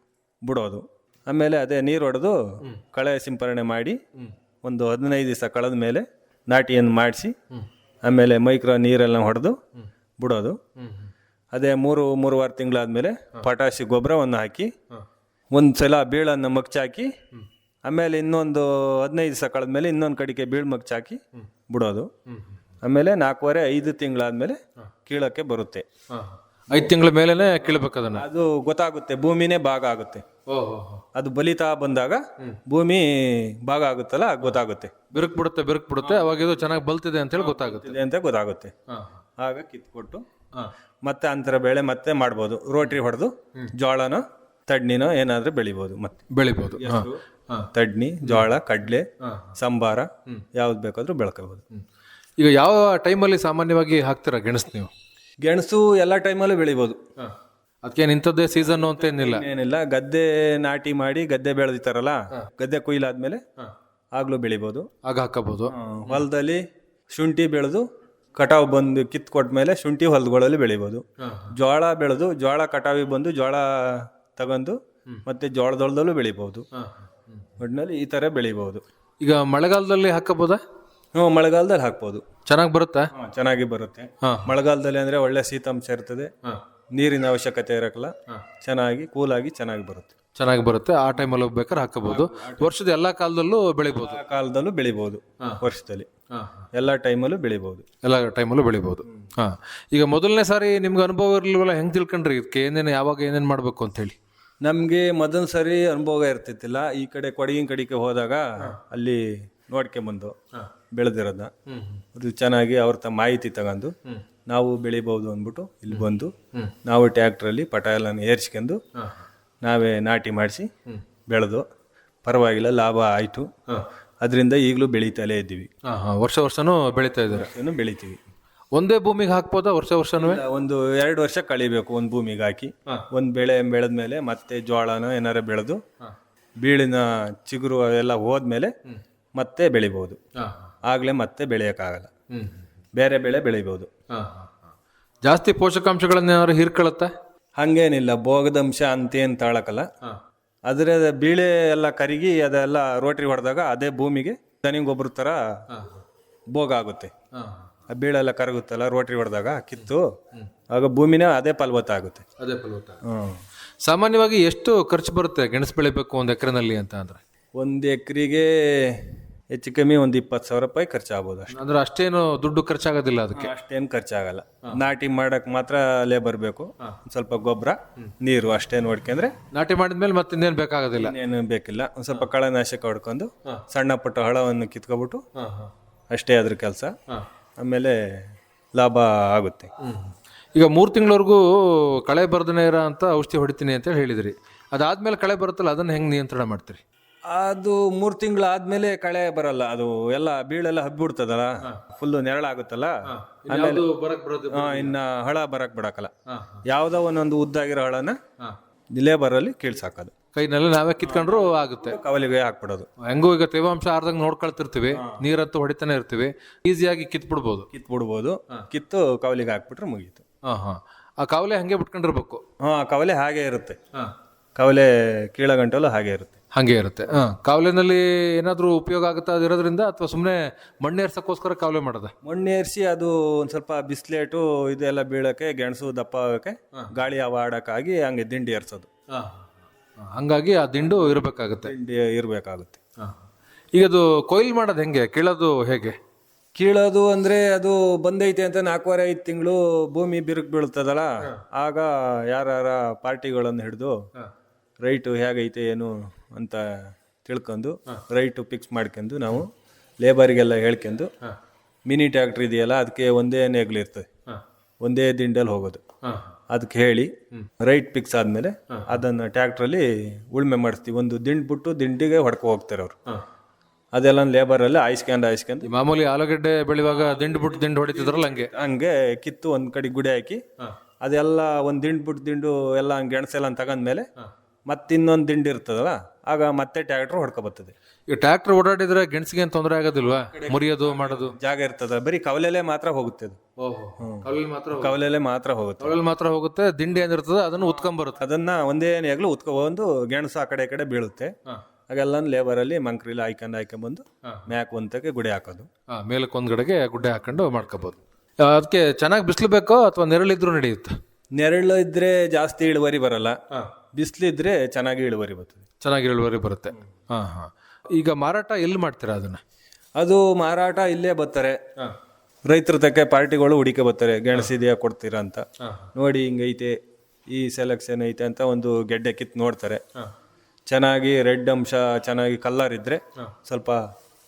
S3: ಬಿಡೋದು. ಆಮೇಲೆ ಅದೇ ನೀರು ಹೊಡೆದು ಕಳೆ ಸಿಂಪರಣೆ ಮಾಡಿ ಒಂದು ಹದಿನೈದು ದಿವಸ ಕಳೆದ ಮೇಲೆ ನಾಟಿಯನ್ನು ಮಾಡಿಸಿ ಆಮೇಲೆ ಮೈಕ್ರೋ ನೀರೆಲ್ಲ ಹೊಡೆದು ಬಿಡೋದು. ಅದೇ ಮೂರು ಮೂರುವಾರು ತಿಂಗಳಾದ್ಮೇಲೆ ಪಟಾಶಿ ಗೊಬ್ಬರವನ್ನು ಹಾಕಿ ಒಂದು ಸಲ ಬೀಳನ್ನು ಮಗ್ಚಾಕಿ ಆಮೇಲೆ ಇನ್ನೊಂದು ಹದಿನೈದು ದಿವಸ ಕಳೆದ್ಮೇಲೆ ಇನ್ನೊಂದು ಕಡೆಗೆ ಬೀಳು ಮಗ್ಚಾಕಿ ಬಿಡೋದು. ಆಮೇಲೆ ನಾಲ್ಕೂವರೆ ಐದು ತಿಂಗಳಾದ್ಮೇಲೆ ಕೀಳಕ್ಕೆ ಬರುತ್ತೆ.
S2: ಐದು ತಿಂಗಳ ಮೇಲೆ ಕೀಳ್ಬೇಕು ಅದನ್ನ?
S3: ಅದು ಗೊತ್ತಾಗುತ್ತೆ ಭೂಮಿನೇ ಭಾಗ ಆಗುತ್ತೆ. ಅದು ಬಲಿತಾ ಬಂದಾಗ ಭೂಮಿ ಭಾಗ ಆಗುತ್ತಲ್ಲ ಗೊತ್ತಾಗುತ್ತೆ.
S2: ಬಿರುಕು ಬಿಡುತ್ತೆ ಬಿರುಕು ಬಿಡುತ್ತೆ ಅವಾಗ ಇದು ಚೆನ್ನಾಗಿ ಬಲ್ತಿದೆ ಅಂತ ಹೇಳಿ ಗೊತ್ತಾಗುತ್ತೆ.
S3: ಅಂತ ಗೊತ್ತಾಗುತ್ತೆ. ಆಗ ಕಿತ್ಕೊಟ್ಟು ಮತ್ತೆ ಅಂತರ ಬೆಳೆ ಮತ್ತೆ ಮಾಡ್ಬೋದು. ರೋಟ್ರಿ ಹೊಡೆದು ಜೋಳನ ತಡ್ನಿನೋ ಏನಾದ್ರೂ ಬೆಳಿಬಹುದು ಮತ್ತೆ.
S2: ಬೆಳಿಬಹುದು
S3: ತಡ್ನಿ ಜೋಳ ಕಡ್ಲೆ ಸಂಬಾರ ಯಾವ್ದು ಬೇಕಾದ್ರೂ ಬೆಳ್ಕೋಬಹುದು
S2: ಈಗ ಯಾವ ಟೈಮಲ್ಲಿ ಸಾಮಾನ್ಯವಾಗಿ ಹಾಕ್ತೀರಾ ಗೆಣಸು ನೀವು?
S3: ಗೆಣಸು ಎಲ್ಲ ಟೈಮಲ್ಲೂ ಬೆಳಿಬೋದು.
S2: ಅದಕ್ಕೇನು ಇಂಥದ್ದೇ ಸೀಸನ್ ಅಂತ ಏನಿಲ್ಲ.
S3: ಏನಿಲ್ಲ ಗದ್ದೆ ನಾಟಿ ಮಾಡಿ ಗದ್ದೆ ಬೆಳೆದಿತ್ತಾರಲ್ಲ ಗದ್ದೆ ಕೊಯ್ಲಾದ್ಮೇಲೆ ಆಗ್ಲೂ ಬೆಳಿಬೋದು.
S2: ಆಗ ಹಾಕಬಹುದು.
S3: ಹೊಲದಲ್ಲಿ ಶುಂಠಿ ಬೆಳೆದು ಕಟಾವು ಬಂದು ಕಿತ್ ಕೊಟ್ಮೇಲೆ ಶುಂಠಿ ಹೊಲಗಳಲ್ಲಿ ಬೆಳಿಬೋದು. ಜೋಳ ಬೆಳೆದು ಜೋಳ ಕಟಾವಿ ಬಂದು ಜೋಳ ತಗೊಂಡು ಮತ್ತೆ ಜೋಳದೊಳದಲ್ಲೂ ಬೆಳಿಬಹುದು ಒಟ್ಟಿನಲ್ಲಿ ಈ ತರ ಬೆಳಿಬಹುದು
S2: ಈಗ ಮಳೆಗಾಲದಲ್ಲಿ ಹಾಕಬಹುದಾ?
S3: ಹ್ಞೂ ಮಳೆಗಾಲದಲ್ಲಿ ಹಾಕ್ಬೋದು.
S2: ಚೆನ್ನಾಗಿ ಬರುತ್ತಾ?
S3: ಚೆನ್ನಾಗಿ ಬರುತ್ತೆ.
S2: ಹಾ.
S3: ಮಳೆಗಾಲದಲ್ಲಿ ಅಂದ್ರೆ ಒಳ್ಳೆ ಶೀತಾಂಶ ಇರ್ತದೆ. ನೀರಿನ ಅವಶ್ಯಕತೆ ಇರಕ್ಕಲ್ಲ. ಚೆನ್ನಾಗಿ ಕೂಲಾಗಿ ಚೆನ್ನಾಗಿ ಬರುತ್ತೆ.
S2: ಚೆನ್ನಾಗಿ ಬರುತ್ತೆ. ಆ ಟೈಮಲ್ಲಿ ಬೇಕಾದ್ರೆ ಹಾಕಬಹುದು. ವರ್ಷದ ಎಲ್ಲ ಕಾಲದಲ್ಲೂ ಬೆಳಿಬಹುದು.
S3: ಆ ಕಾಲದಲ್ಲೂ ಬೆಳಿಬಹುದು. ವರ್ಷದಲ್ಲಿ. ಎಲ್ಲ ಟೈಮಲ್ಲೂ ಬೆಳಿಬಹುದು.
S2: ಎಲ್ಲ ಟೈಮಲ್ಲೂ ಬೆಳಿಬಹುದು. ಹಾ. ಈಗ ಮೊದಲನೇ ಸಾರಿ ನಿಮ್ಗೆ ಅನುಭವ ಇರಲಿಲ್ಲ ಹೆಂಗ್ ತಿಳ್ಕೊಂಡ್ರಿ ಇದಕ್ಕೆ ಏನೇನು ಯಾವಾಗ ಏನೇನು ಮಾಡಬೇಕು ಅಂತ ಹೇಳಿ.
S3: ನಮಗೆ ಮೊದಲ ಸರಿ ಅನುಭವ ಇರ್ತಿತ್ತಿಲ್ಲ. ಈ ಕಡೆ ಕೊಡಗಿನ ಕಡೆಗೆ ಹೋದಾಗ ಅಲ್ಲಿ ನೋಡ್ಕೊಂಬಂದು ಬೆಳೆದಿರೋದ ಅದು ಚೆನ್ನಾಗಿ ಅವ್ರ ತ ಮಾಹಿತಿ ತಗೊಂಡು ನಾವು ಬೆಳಿಬಹುದು ಅಂದ್ಬಿಟ್ಟು ಇಲ್ಲಿ ಬಂದು ನಾವು ಟ್ಯಾಕ್ಟ್ರಲ್ಲಿ ಪಟ ಎಲ್ಲ ಏರ್ಸ್ಕೊಂಡು ನಾವೇ ನಾಟಿ ಮಾಡಿಸಿ ಬೆಳೆದು ಪರವಾಗಿಲ್ಲ ಲಾಭ ಆಯಿತು. ಅದರಿಂದ ಈಗಲೂ ಬೆಳೀತಲೇ ಇದ್ದೀವಿ.
S2: ವರ್ಷ ವರ್ಷನೂ ಬೆಳೀತಾ ಇದ್ದಾರೆ.
S3: ಇನ್ನು ಬೆಳಿತೀವಿ.
S2: ಒಂದೇ ಭೂಮಿಗೆ ಹಾಕ್ಬೋದಾ ವರ್ಷ ವರ್ಷನೂ?
S3: ಒಂದು ಎರಡು ವರ್ಷ ಕಳಿಬೇಕು ಒಂದು ಭೂಮಿಗೆ ಹಾಕಿ. ಒಂದು ಬೆಳೆ ಬೆಳೆದ್ಮೇಲೆ ಮತ್ತೆ ಜೋಳನ ಏನಾರ ಬೆಳೆದು ಬೀಳಿನ ಚಿಗುರು ಎಲ್ಲ ಹೋದ್ಮೇಲೆ ಮತ್ತೆ ಬೆಳಿಬೋದು ಆಗ್ಲೇ ಮತ್ತೆ ಬೆಳೆಯೋಕ್ಕಾಗಲ್ಲ. ಬೇರೆ ಬೆಳೆ ಬೆಳಿಬೋದು
S2: ಜಾಸ್ತಿ ಪೋಷಕಾಂಶಗಳನ್ನ ಏನಾದ್ರು ಹೀರ್ಕೊಳ್ಳುತ್ತಾ?
S3: ಹಂಗೇನಿಲ್ಲ ಭೋಗದಂಶ ಅಂತೇನು ತಾಳಕಲ್ಲ. ಅದ್ರ ಬೀಳೆ ಎಲ್ಲ ಕರಿಗಿ ಅದೆಲ್ಲ ರೋಟ್ರಿ ಹೊಡೆದಾಗ ಅದೇ ಭೂಮಿಗೆ ದನಿ ಗೊಬ್ಬರ ಥರ ಭೋಗ ಆಗುತ್ತೆ ಆ ಬೀಳೆಲ್ಲ ಕರಗುತ್ತಲ್ಲ ರೋಟ್ರಿ ಹೊಡೆದಾಗ ಕಿತ್ತು ಆಗ ಭೂಮಿನ ಅದೇ ಫಲವತ್ತ ಆಗುತ್ತೆ
S2: ಅದೇ ಫಲವತ್ತ. ಸಾಮಾನ್ಯವಾಗಿ ಎಷ್ಟು ಖರ್ಚು ಬರುತ್ತೆ ಗೆಣಸು ಬೆಳಿಬೇಕು ಒಂದು ಎಕರೆನಲ್ಲಿ ಅಂತ ಅಂದ್ರೆ?
S3: ಒಂದು ಎಕರೆಗೆ ಹೆಚ್ಚು ಕಮ್ಮಿ ಒಂದು ಇಪ್ಪತ್ತು ಸಾವಿರ ರೂಪಾಯಿ ಖರ್ಚಾಗ್ಬೋದು ಅಷ್ಟೇ.
S2: ಅಂದ್ರೆ ಅಷ್ಟೇನು ದುಡ್ಡು ಖರ್ಚಾಗೋದಿಲ್ಲ ಅದಕ್ಕೆ?
S3: ಅಷ್ಟೇನು ಖರ್ಚಾಗಲ್ಲ. ನಾಟಿ ಮಾಡಕ್ ಮಾತ್ರ ಲೇಬರ್ ಬೇಕು ಒಂದ್ ಸ್ವಲ್ಪ ಗೊಬ್ಬರ ನೀರು ಅಷ್ಟೇನು ನೋಡ್ಕೊಂಡ್ರೆ
S2: ನಾಟಿ ಮಾಡಿದ್ಮೇಲೆ ಮತ್ತೆ ಇನ್ನೇನು ಬೇಕಾಗೋದಿಲ್ಲ?
S3: ಏನು ಬೇಕಿಲ್ಲ. ಒಂದ್ ಸ್ವಲ್ಪ ಕಳೆನಾಶಕ ಹೊಡ್ಕೊಂಡು ಸಣ್ಣ ಪುಟ್ಟ ಹಳವನ್ನು ಕಿತ್ಕೊಬಿಟ್ಟು ಅಷ್ಟೇ ಅದ್ರ ಕೆಲಸ. ಆಮೇಲೆ ಲಾಭ ಆಗುತ್ತೆ.
S2: ಈಗ ಮೂರು ತಿಂಗಳವರೆಗೂ ಕಳೆ ಬರ್ದನೇ ಇರೋ ಅಂತ ಔಷಧಿ ಹೊಡಿತೀನಿ ಅಂತ ಹೇಳಿದ್ರಿ. ಅದಾದ್ಮೇಲೆ ಕಳೆ ಬರುತ್ತಲ್ಲ ಅದನ್ನ ಹೆಂಗೆ ನಿಯಂತ್ರಣ ಮಾಡ್ತೀರಿ?
S3: ಅದು ಮೂರು ತಿಂಗಳು ಆದ್ಮೇಲೆ ಕಳೆ ಬರಲ್ಲ. ಅದು ಎಲ್ಲ ಬೀಳೆಲ್ಲ ಹಬ್ಬಿಡ್ತದಲ್ಲ? ಫುಲ್ ನೆರಳಾಗುತ್ತಲ್ಲ? ಆಮೇಲೆ ಹಾ, ಇನ್ನ ಹಳ ಬರಕ್ ಬಿಡಕಲ್ಲ ಯಾವ್ದೋ ಒಂದೊಂದು ಉದ್ದಾಗಿರೋ ಹಳನ ಲೇಬರಲ್ಲಿ ಕೀಳ್ಸಾಕೋದು.
S2: ಕೈನಲ್ಲಿ ನಾವೇ ಕಿತ್ಕೊಂಡ್ರು ಆಗುತ್ತೆ.
S3: ಕವಲಿಗೆ ಹಾಕ್ಬಿಡೋದು.
S2: ಹೆಂಗೂ ಈಗ ತೇವಾಂಶ ಆರ್ದಂಗ್ ನೋಡ್ಕೊಳ್ತಿರ್ತೀವಿ ನೀರಂತೂ ಹೊಡಿತಾನೆ ಇರ್ತೀವಿ ಈಸಿಯಾಗಿ ಕಿತ್ಬಿಡ್ಬೋದು.
S3: ಕಿತ್ ಬಿಡ್ಬೋದು ಕಿತ್ತು ಕವಲಿಗೆ ಹಾಕ್ಬಿಟ್ರೆ ಮುಗೀತು.
S2: ಹಾ ಹಾ. ಆ ಕಾವಲೆ ಹಂಗೆ ಬಿಟ್ಕೊಂಡಿರ್ಬೇಕು.
S3: ಹಾ ಕವಲೆ ಹಾಗೆ ಇರುತ್ತೆ. ಕವಲೆ ಕೀಳಗಂಟಲು ಹಾಗೆ ಇರುತ್ತೆ.
S2: ಹಂಗೆ ಇರುತ್ತೆ. ಹಾಂ ಕಾವಲೆನಲ್ಲಿ ಏನಾದರೂ ಉಪಯೋಗ ಆಗುತ್ತಾ ಅದಿರೋದ್ರಿಂದ ಅಥವಾ ಸುಮ್ಮನೆ ಮಣ್ಣೇರ್ಸೋಕ್ಕೋಸ್ಕರ ಕಾವಲೆ ಮಾಡೋದ?
S3: ಮಣ್ಣೇರಿಸಿ ಅದು ಒಂದು ಸ್ವಲ್ಪ ಬಿಸ್ಲೇಟು ಇದೆಲ್ಲ ಬೀಳಕ್ಕೆ ಗೆಣಸು ದಪ್ಪ ಆಗೋಕ್ಕೆ ಗಾಳಿ ಆಡೋಕ್ಕಾಗಿ ಹಂಗೆ ದಿಂಡಿ ಏರ್ಸೋದು.
S2: ಹಂಗಾಗಿ ಆ ದಿಂಡು ಇರಬೇಕಾಗುತ್ತೆ.
S3: ದಿಂಡಿ ಇರಬೇಕಾಗುತ್ತೆ.
S2: ಈಗ ಅದು ಕೊಯ್ಲು ಮಾಡೋದು ಹೆಂಗೆ? ಕೀಳೋದು ಹೇಗೆ?
S3: ಕೀಳೋದು ಅಂದರೆ ಅದು ಬಂದೈತೆ ಅಂತ ನಾಲ್ಕೂವರೆ ಐದು ತಿಂಗಳು ಭೂಮಿ ಬಿರುಕು ಬೀಳ್ತದಲ್ಲ ಆಗ ಯಾರ ಪಾರ್ಟಿಗಳನ್ನು ಹಿಡಿದು ರೈಟು ಹೇಗೈತೆ ಏನು ಅಂತ ತಿಳ್ಕೊಂಡು ರೈಟು ಫಿಕ್ಸ್ ಮಾಡ್ಕೊಂಡು ನಾವು ಲೇಬರಿಗೆಲ್ಲ ಹೇಳ್ಕೊಂಡು ಮಿನಿ ಟ್ಯಾಕ್ಟ್ರ್ ಇದೆಯಲ್ಲ ಅದಕ್ಕೆ ಒಂದೇ ನೇಗ್ಲಿರ್ತದೆ ಒಂದೇ ದಿಂಡಲ್ಲಿ ಹೋಗೋದು. ಅದಕ್ಕೆ ಹೇಳಿ ರೈಟ್ ಫಿಕ್ಸ್ ಆದಮೇಲೆ ಅದನ್ನು ಟ್ಯಾಕ್ಟ್ರಲ್ಲಿ ಉಳ್ಮೆ ಮಾಡಿಸ್ತೀವಿ. ಒಂದು ದಿಂಡು ಬಿಟ್ಟು ದಿಂಡಿಗೆ ಹೊಡ್ಕೊ ಹೋಗ್ತಾರೆ ಅವರು. ಅದೆಲ್ಲ ಲೇಬರಲ್ಲಿ ಆಯ್ಸ್ಕೊಂಡು ಆಯ್ಸ್ಕೊಂಡು
S2: ಮಾಮೂಲಿ ಆಲೂಗಡ್ಡೆ ಬೆಳೆಯುವಾಗ ದಿಂಡು ಬಿಟ್ಟು ದಿಂಡು ಹೊಡಿತಿದ್ರಲ್ಲ ಹಂಗೆ?
S3: ಹಂಗೆ ಕಿತ್ತು ಒಂದು ಕಡೆ ಗುಡಿ ಹಾಕಿ ಅದೆಲ್ಲ ಒಂದು ದಿಂಡು ಬಿಟ್ಟು ದಿಂಡು ಎಲ್ಲ ಹಂಗೆ ಗೆಣಸೆಲ್ಲ ತಗೊಂಡ್ಮೇಲೆ ಮತ್ತೆ ಇನ್ನೊಂದು ದಿಂಡು ಇರ್ತದಲ್ಲ ಆಗ ಮತ್ತೆ ಟ್ಯಾಕ್ಟ್ರ್ ಹೊಡ್ಕೊ ಬರ್ತದೆ
S2: ಈ ಟ್ರ್ಯಾಕ್ಟರ್ ಓಡಾಡಿದ್ರೆ ಗೆಣಸಿಗೆ ಏನು ತೊಂದರೆ ಆಗೋದಿಲ್ವಾ? ಮುರಿಯೋದು ಮಾಡೋದು?
S3: ಜಾಗ ಇರ್ತದ ಬರೀ ಕವಲೆಲೆ ಮಾತ್ರ ಹೋಗುತ್ತೆ ಅದು.
S2: ಓಹೋ ಮಾತ್ರ
S3: ಕವಲೆಲೆ ಮಾತ್ರ ಹೋಗುತ್ತೆ.
S2: ಕವಲೆ ಮಾತ್ರ ಹೋಗುತ್ತೆ ದಿಂಡಿ ಏನಿರ್ತದೆ ಅದನ್ನು ಉತ್ಕೊಂಬರುತ್ತೆ
S3: ಅದನ್ನ ಒಂದೇ ನೇಗ್ಲು ಉತ್ಕೊಬಂದು ಗೆಣಸು ಆ ಕಡೆ ಈ ಕಡೆ ಬೀಳುತ್ತೆ. ಹಾಗೆಲ್ಲ ಲೇಬರಲ್ಲಿ ಮಂಕ್ರಿಲಿ ಹಾಯ್ಕೊಂಡು ಬಂದು ಮ್ಯಾಕ್ ಒಂತಕ್ಕೆ ಗುಡಿ ಹಾಕೋದು.
S2: ಆ, ಮೇಲಕ್ಕೆ ಒಂದ್ ಕಡೆಗೆ ಗುಡ್ಡೆ ಹಾಕೊಂಡು ಮಾಡ್ಕೋಬಹುದು ಅದಕ್ಕೆ ಚೆನ್ನಾಗಿ ಬಿಸಿಲು ಬೇಕೋ ಅಥವಾ ನೆರಳಿದ್ರು ನಡೆಯುತ್ತೆ?
S3: ನೆರಳು ಇದ್ರೆ ಜಾಸ್ತಿ ಇಳುವರಿ ಬರಲ್ಲ. ಬಿಸಿಲಿದ್ರೆ ಚೆನ್ನಾಗಿ ಇಳುವರಿ ಬರ್ತದೆ.
S2: ಚೆನ್ನಾಗಿ ಇಳುವರಿ ಬರುತ್ತೆ. ಹಾ ಹಾ. ಈಗ ಮಾರಾಟ ಎಲ್ಲಿ ಮಾಡ್ತೀರಾ ಅದನ್ನ?
S3: ಅದು ಮಾರಾಟ ಇಲ್ಲೇ ಬರ್ತಾರೆ. ರೈತರ ತಕ್ಕ ಪಾರ್ಟಿಗಳು ಹುಡಿಕೆ ಬರ್ತಾರೆ. ಗೆಣಸಿದೆಯಾ ಕೊಡ್ತೀರಾ ಅಂತ. ನೋಡಿ ಹಿಂಗೈತೆ ಈ ಸೆಲೆಕ್ಷನ್ ಐತೆ ಅಂತ ಒಂದು ಗೆಡ್ಡೆ ಕಿತ್ತು ನೋಡ್ತಾರೆ. ಚೆನ್ನಾಗಿ ರೆಡ್ ಅಂಶ ಚೆನ್ನಾಗಿ ಕಲ್ಲರ್ ಇದ್ರೆ ಸ್ವಲ್ಪ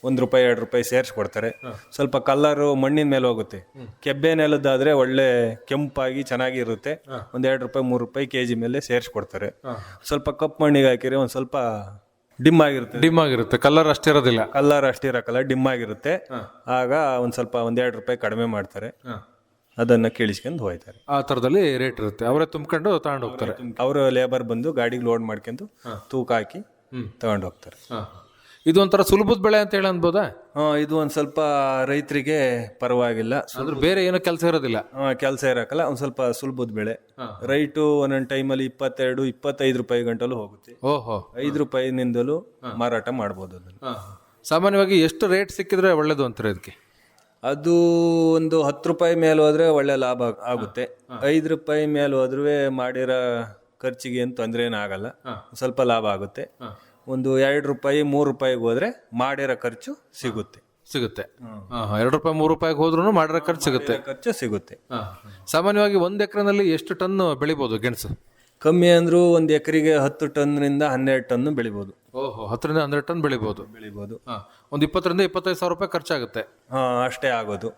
S3: ಒಂದ್ ರೂಪಾಯಿ ಎರಡು ರೂಪಾಯಿ ಸೇರಿಸ್ಕೊಡ್ತಾರೆ. ಸ್ವಲ್ಪ ಕಲ್ಲರು ಮಣ್ಣಿನ ಮೇಲೆ ಹೋಗುತ್ತೆ. ಕೆಬ್ಬೆ ನೆಲದಾದ್ರೆ ಒಳ್ಳೆ ಕೆಂಪಾಗಿ ಚೆನ್ನಾಗಿರುತ್ತೆ. ಒಂದು ಎರಡು ರೂಪಾಯಿ ಮೂರು ರೂಪಾಯಿ ಕೆ ಜಿ ಮೇಲೆ ಸೇರಿಸ್ಕೊಡ್ತಾರೆ. ಸ್ವಲ್ಪ ಕಪ್ಪು ಮಣ್ಣಿಗೆ ಹಾಕಿದ್ರೆ ಒಂದು ಸ್ವಲ್ಪ ಡಿಮ್ ಆಗಿರುತ್ತೆ.
S2: ಡಿಮ್ ಆಗಿರುತ್ತೆ. ಕಲರ್ ಅಷ್ಟಿರೋದಿಲ್ಲ.
S3: ಕಲ್ಲರ್ ಅಷ್ಟಿರಕಲ್ಲ ಡಿಮ್ ಆಗಿರುತ್ತೆ. ಆಗ ಒಂದು ಸ್ವಲ್ಪ ಒಂದೆರಡು ರೂಪಾಯಿ ಕಡಿಮೆ ಮಾಡ್ತಾರೆ. ಅದನ್ನ ಕೇಳಿಸ್ಕೊಂಡು ಹೋಯ್ತಾರೆ.
S2: ಆ ಥರದಲ್ಲಿ ರೇಟ್ ಇರುತ್ತೆ. ಅವರೇ ತುಂಬಿಕೊಂಡು ತಗೊಂಡು ಹೋಗ್ತಾರೆ.
S3: ಅವರು ಲೇಬರ್ ಬಂದು ಗಾಡಿಗೆ ಲೋಡ್ ಮಾಡ್ಕೊಂಡು ತೂಕ ಹಾಕಿ ತಗೊಂಡು ಹೋಗ್ತಾರೆ.
S2: ಇದು ಒಂಥರ ಸುಲಭದ ಬೆಳೆ ಅಂತ ಹೇಳಿ ಅನ್ಬೋದಾ?
S3: ಹಾ ಇದು ಒಂದು ಸ್ವಲ್ಪ ರೈತರಿಗೆ ಪರವಾಗಿಲ್ಲ.
S2: ಅಂದ್ರೆ ಬೇರೆ ಏನೋ ಕೆಲಸ ಇರೋದಿಲ್ಲ?
S3: ಕೆಲಸ ಇರಕ್ಕಲ್ಲ ಒಂದು ಸ್ವಲ್ಪ ಸುಲಭದ ಬೆಳೆ. ರೈಟು ಒಂದೊಂದು ಟೈಮಲ್ಲಿ ಇಪ್ಪತ್ತೆರಡು ಇಪ್ಪತ್ತೈದು ರೂಪಾಯಿ ಗಂಟಲು ಹೋಗುತ್ತೆ.
S2: ಓಹೋ.
S3: ಐದು ರೂಪಾಯಿನಿಂದಲೂ ಮಾರಾಟ ಮಾಡ್ಬೋದು ಅದನ್ನು.
S2: ಸಾಮಾನ್ಯವಾಗಿ ಎಷ್ಟು ರೇಟ್ ಸಿಕ್ಕಿದ್ರೆ ಒಳ್ಳೇದು ಅಂತಾರೆ ಅದಕ್ಕೆ?
S3: ಅದು ಒಂದು ಹತ್ತು ರೂಪಾಯಿ ಮೇಲೆ ಹೋದ್ರೆ ಒಳ್ಳೆ ಲಾಭ ಆಗ್- ಆಗುತ್ತೆ. ಐದು ರೂಪಾಯಿ ಮೇಲೆ ಹೋದ್ರೂ ಮಾಡಿರೋ ಖರ್ಚಿಗೆ ಏನು ತೊಂದರೆ ಏನಾಗಲ್ಲ ಸ್ವಲ್ಪ ಲಾಭ ಆಗುತ್ತೆ. ಒಂದು ಎರಡು ರೂಪಾಯಿ ಮೂರು ರೂಪಾಯಿಗೆ ಹೋದ್ರೆ ಮಾಡಿರೋ ಖರ್ಚು ಸಿಗುತ್ತೆ.
S2: ಸಿಗುತ್ತೆ. ಎರಡು ರೂಪಾಯಿ ಮೂರು ರೂಪಾಯಿಗೆ ಹೋದ್ರೂ ಮಾಡಿರೋ ಖರ್ಚು ಸಿಗುತ್ತೆ.
S3: ಖರ್ಚು ಸಿಗುತ್ತೆ.
S2: ಸಾಮಾನ್ಯವಾಗಿ ಒಂದು ಎಕರೆನಲ್ಲಿ ಎಷ್ಟು ಟನ್ ಬೆಳಿಬೋದು ಗೆಣಸು?
S3: ಕಮ್ಮಿ ಅಂದ್ರೂ ಒಂದು ಎಕರೆಗೆ ಹತ್ತು ಟನ್ನಿಂದ ಹನ್ನೆರಡು ಟನ್ ಬೆಳಿಬೋದು.
S2: ಓಹೋ ಹತ್ತರಿಂದ ಹನ್ನೆರಡು ಟನ್ ಬೆಳಿಬೋದು.
S3: ಬೆಳಿಬೋದು.
S2: ಒಂದು ಒಂದ್ ಇಪ್ಪತ್ತರಿಂದ ಇಪ್ಪತ್ತೈದು ಸಾವಿರ ರೂಪಾಯಿ ಖರ್ಚಾಗುತ್ತೆ.
S3: ಹಾ ಅಷ್ಟೇ ಆಗೋದು.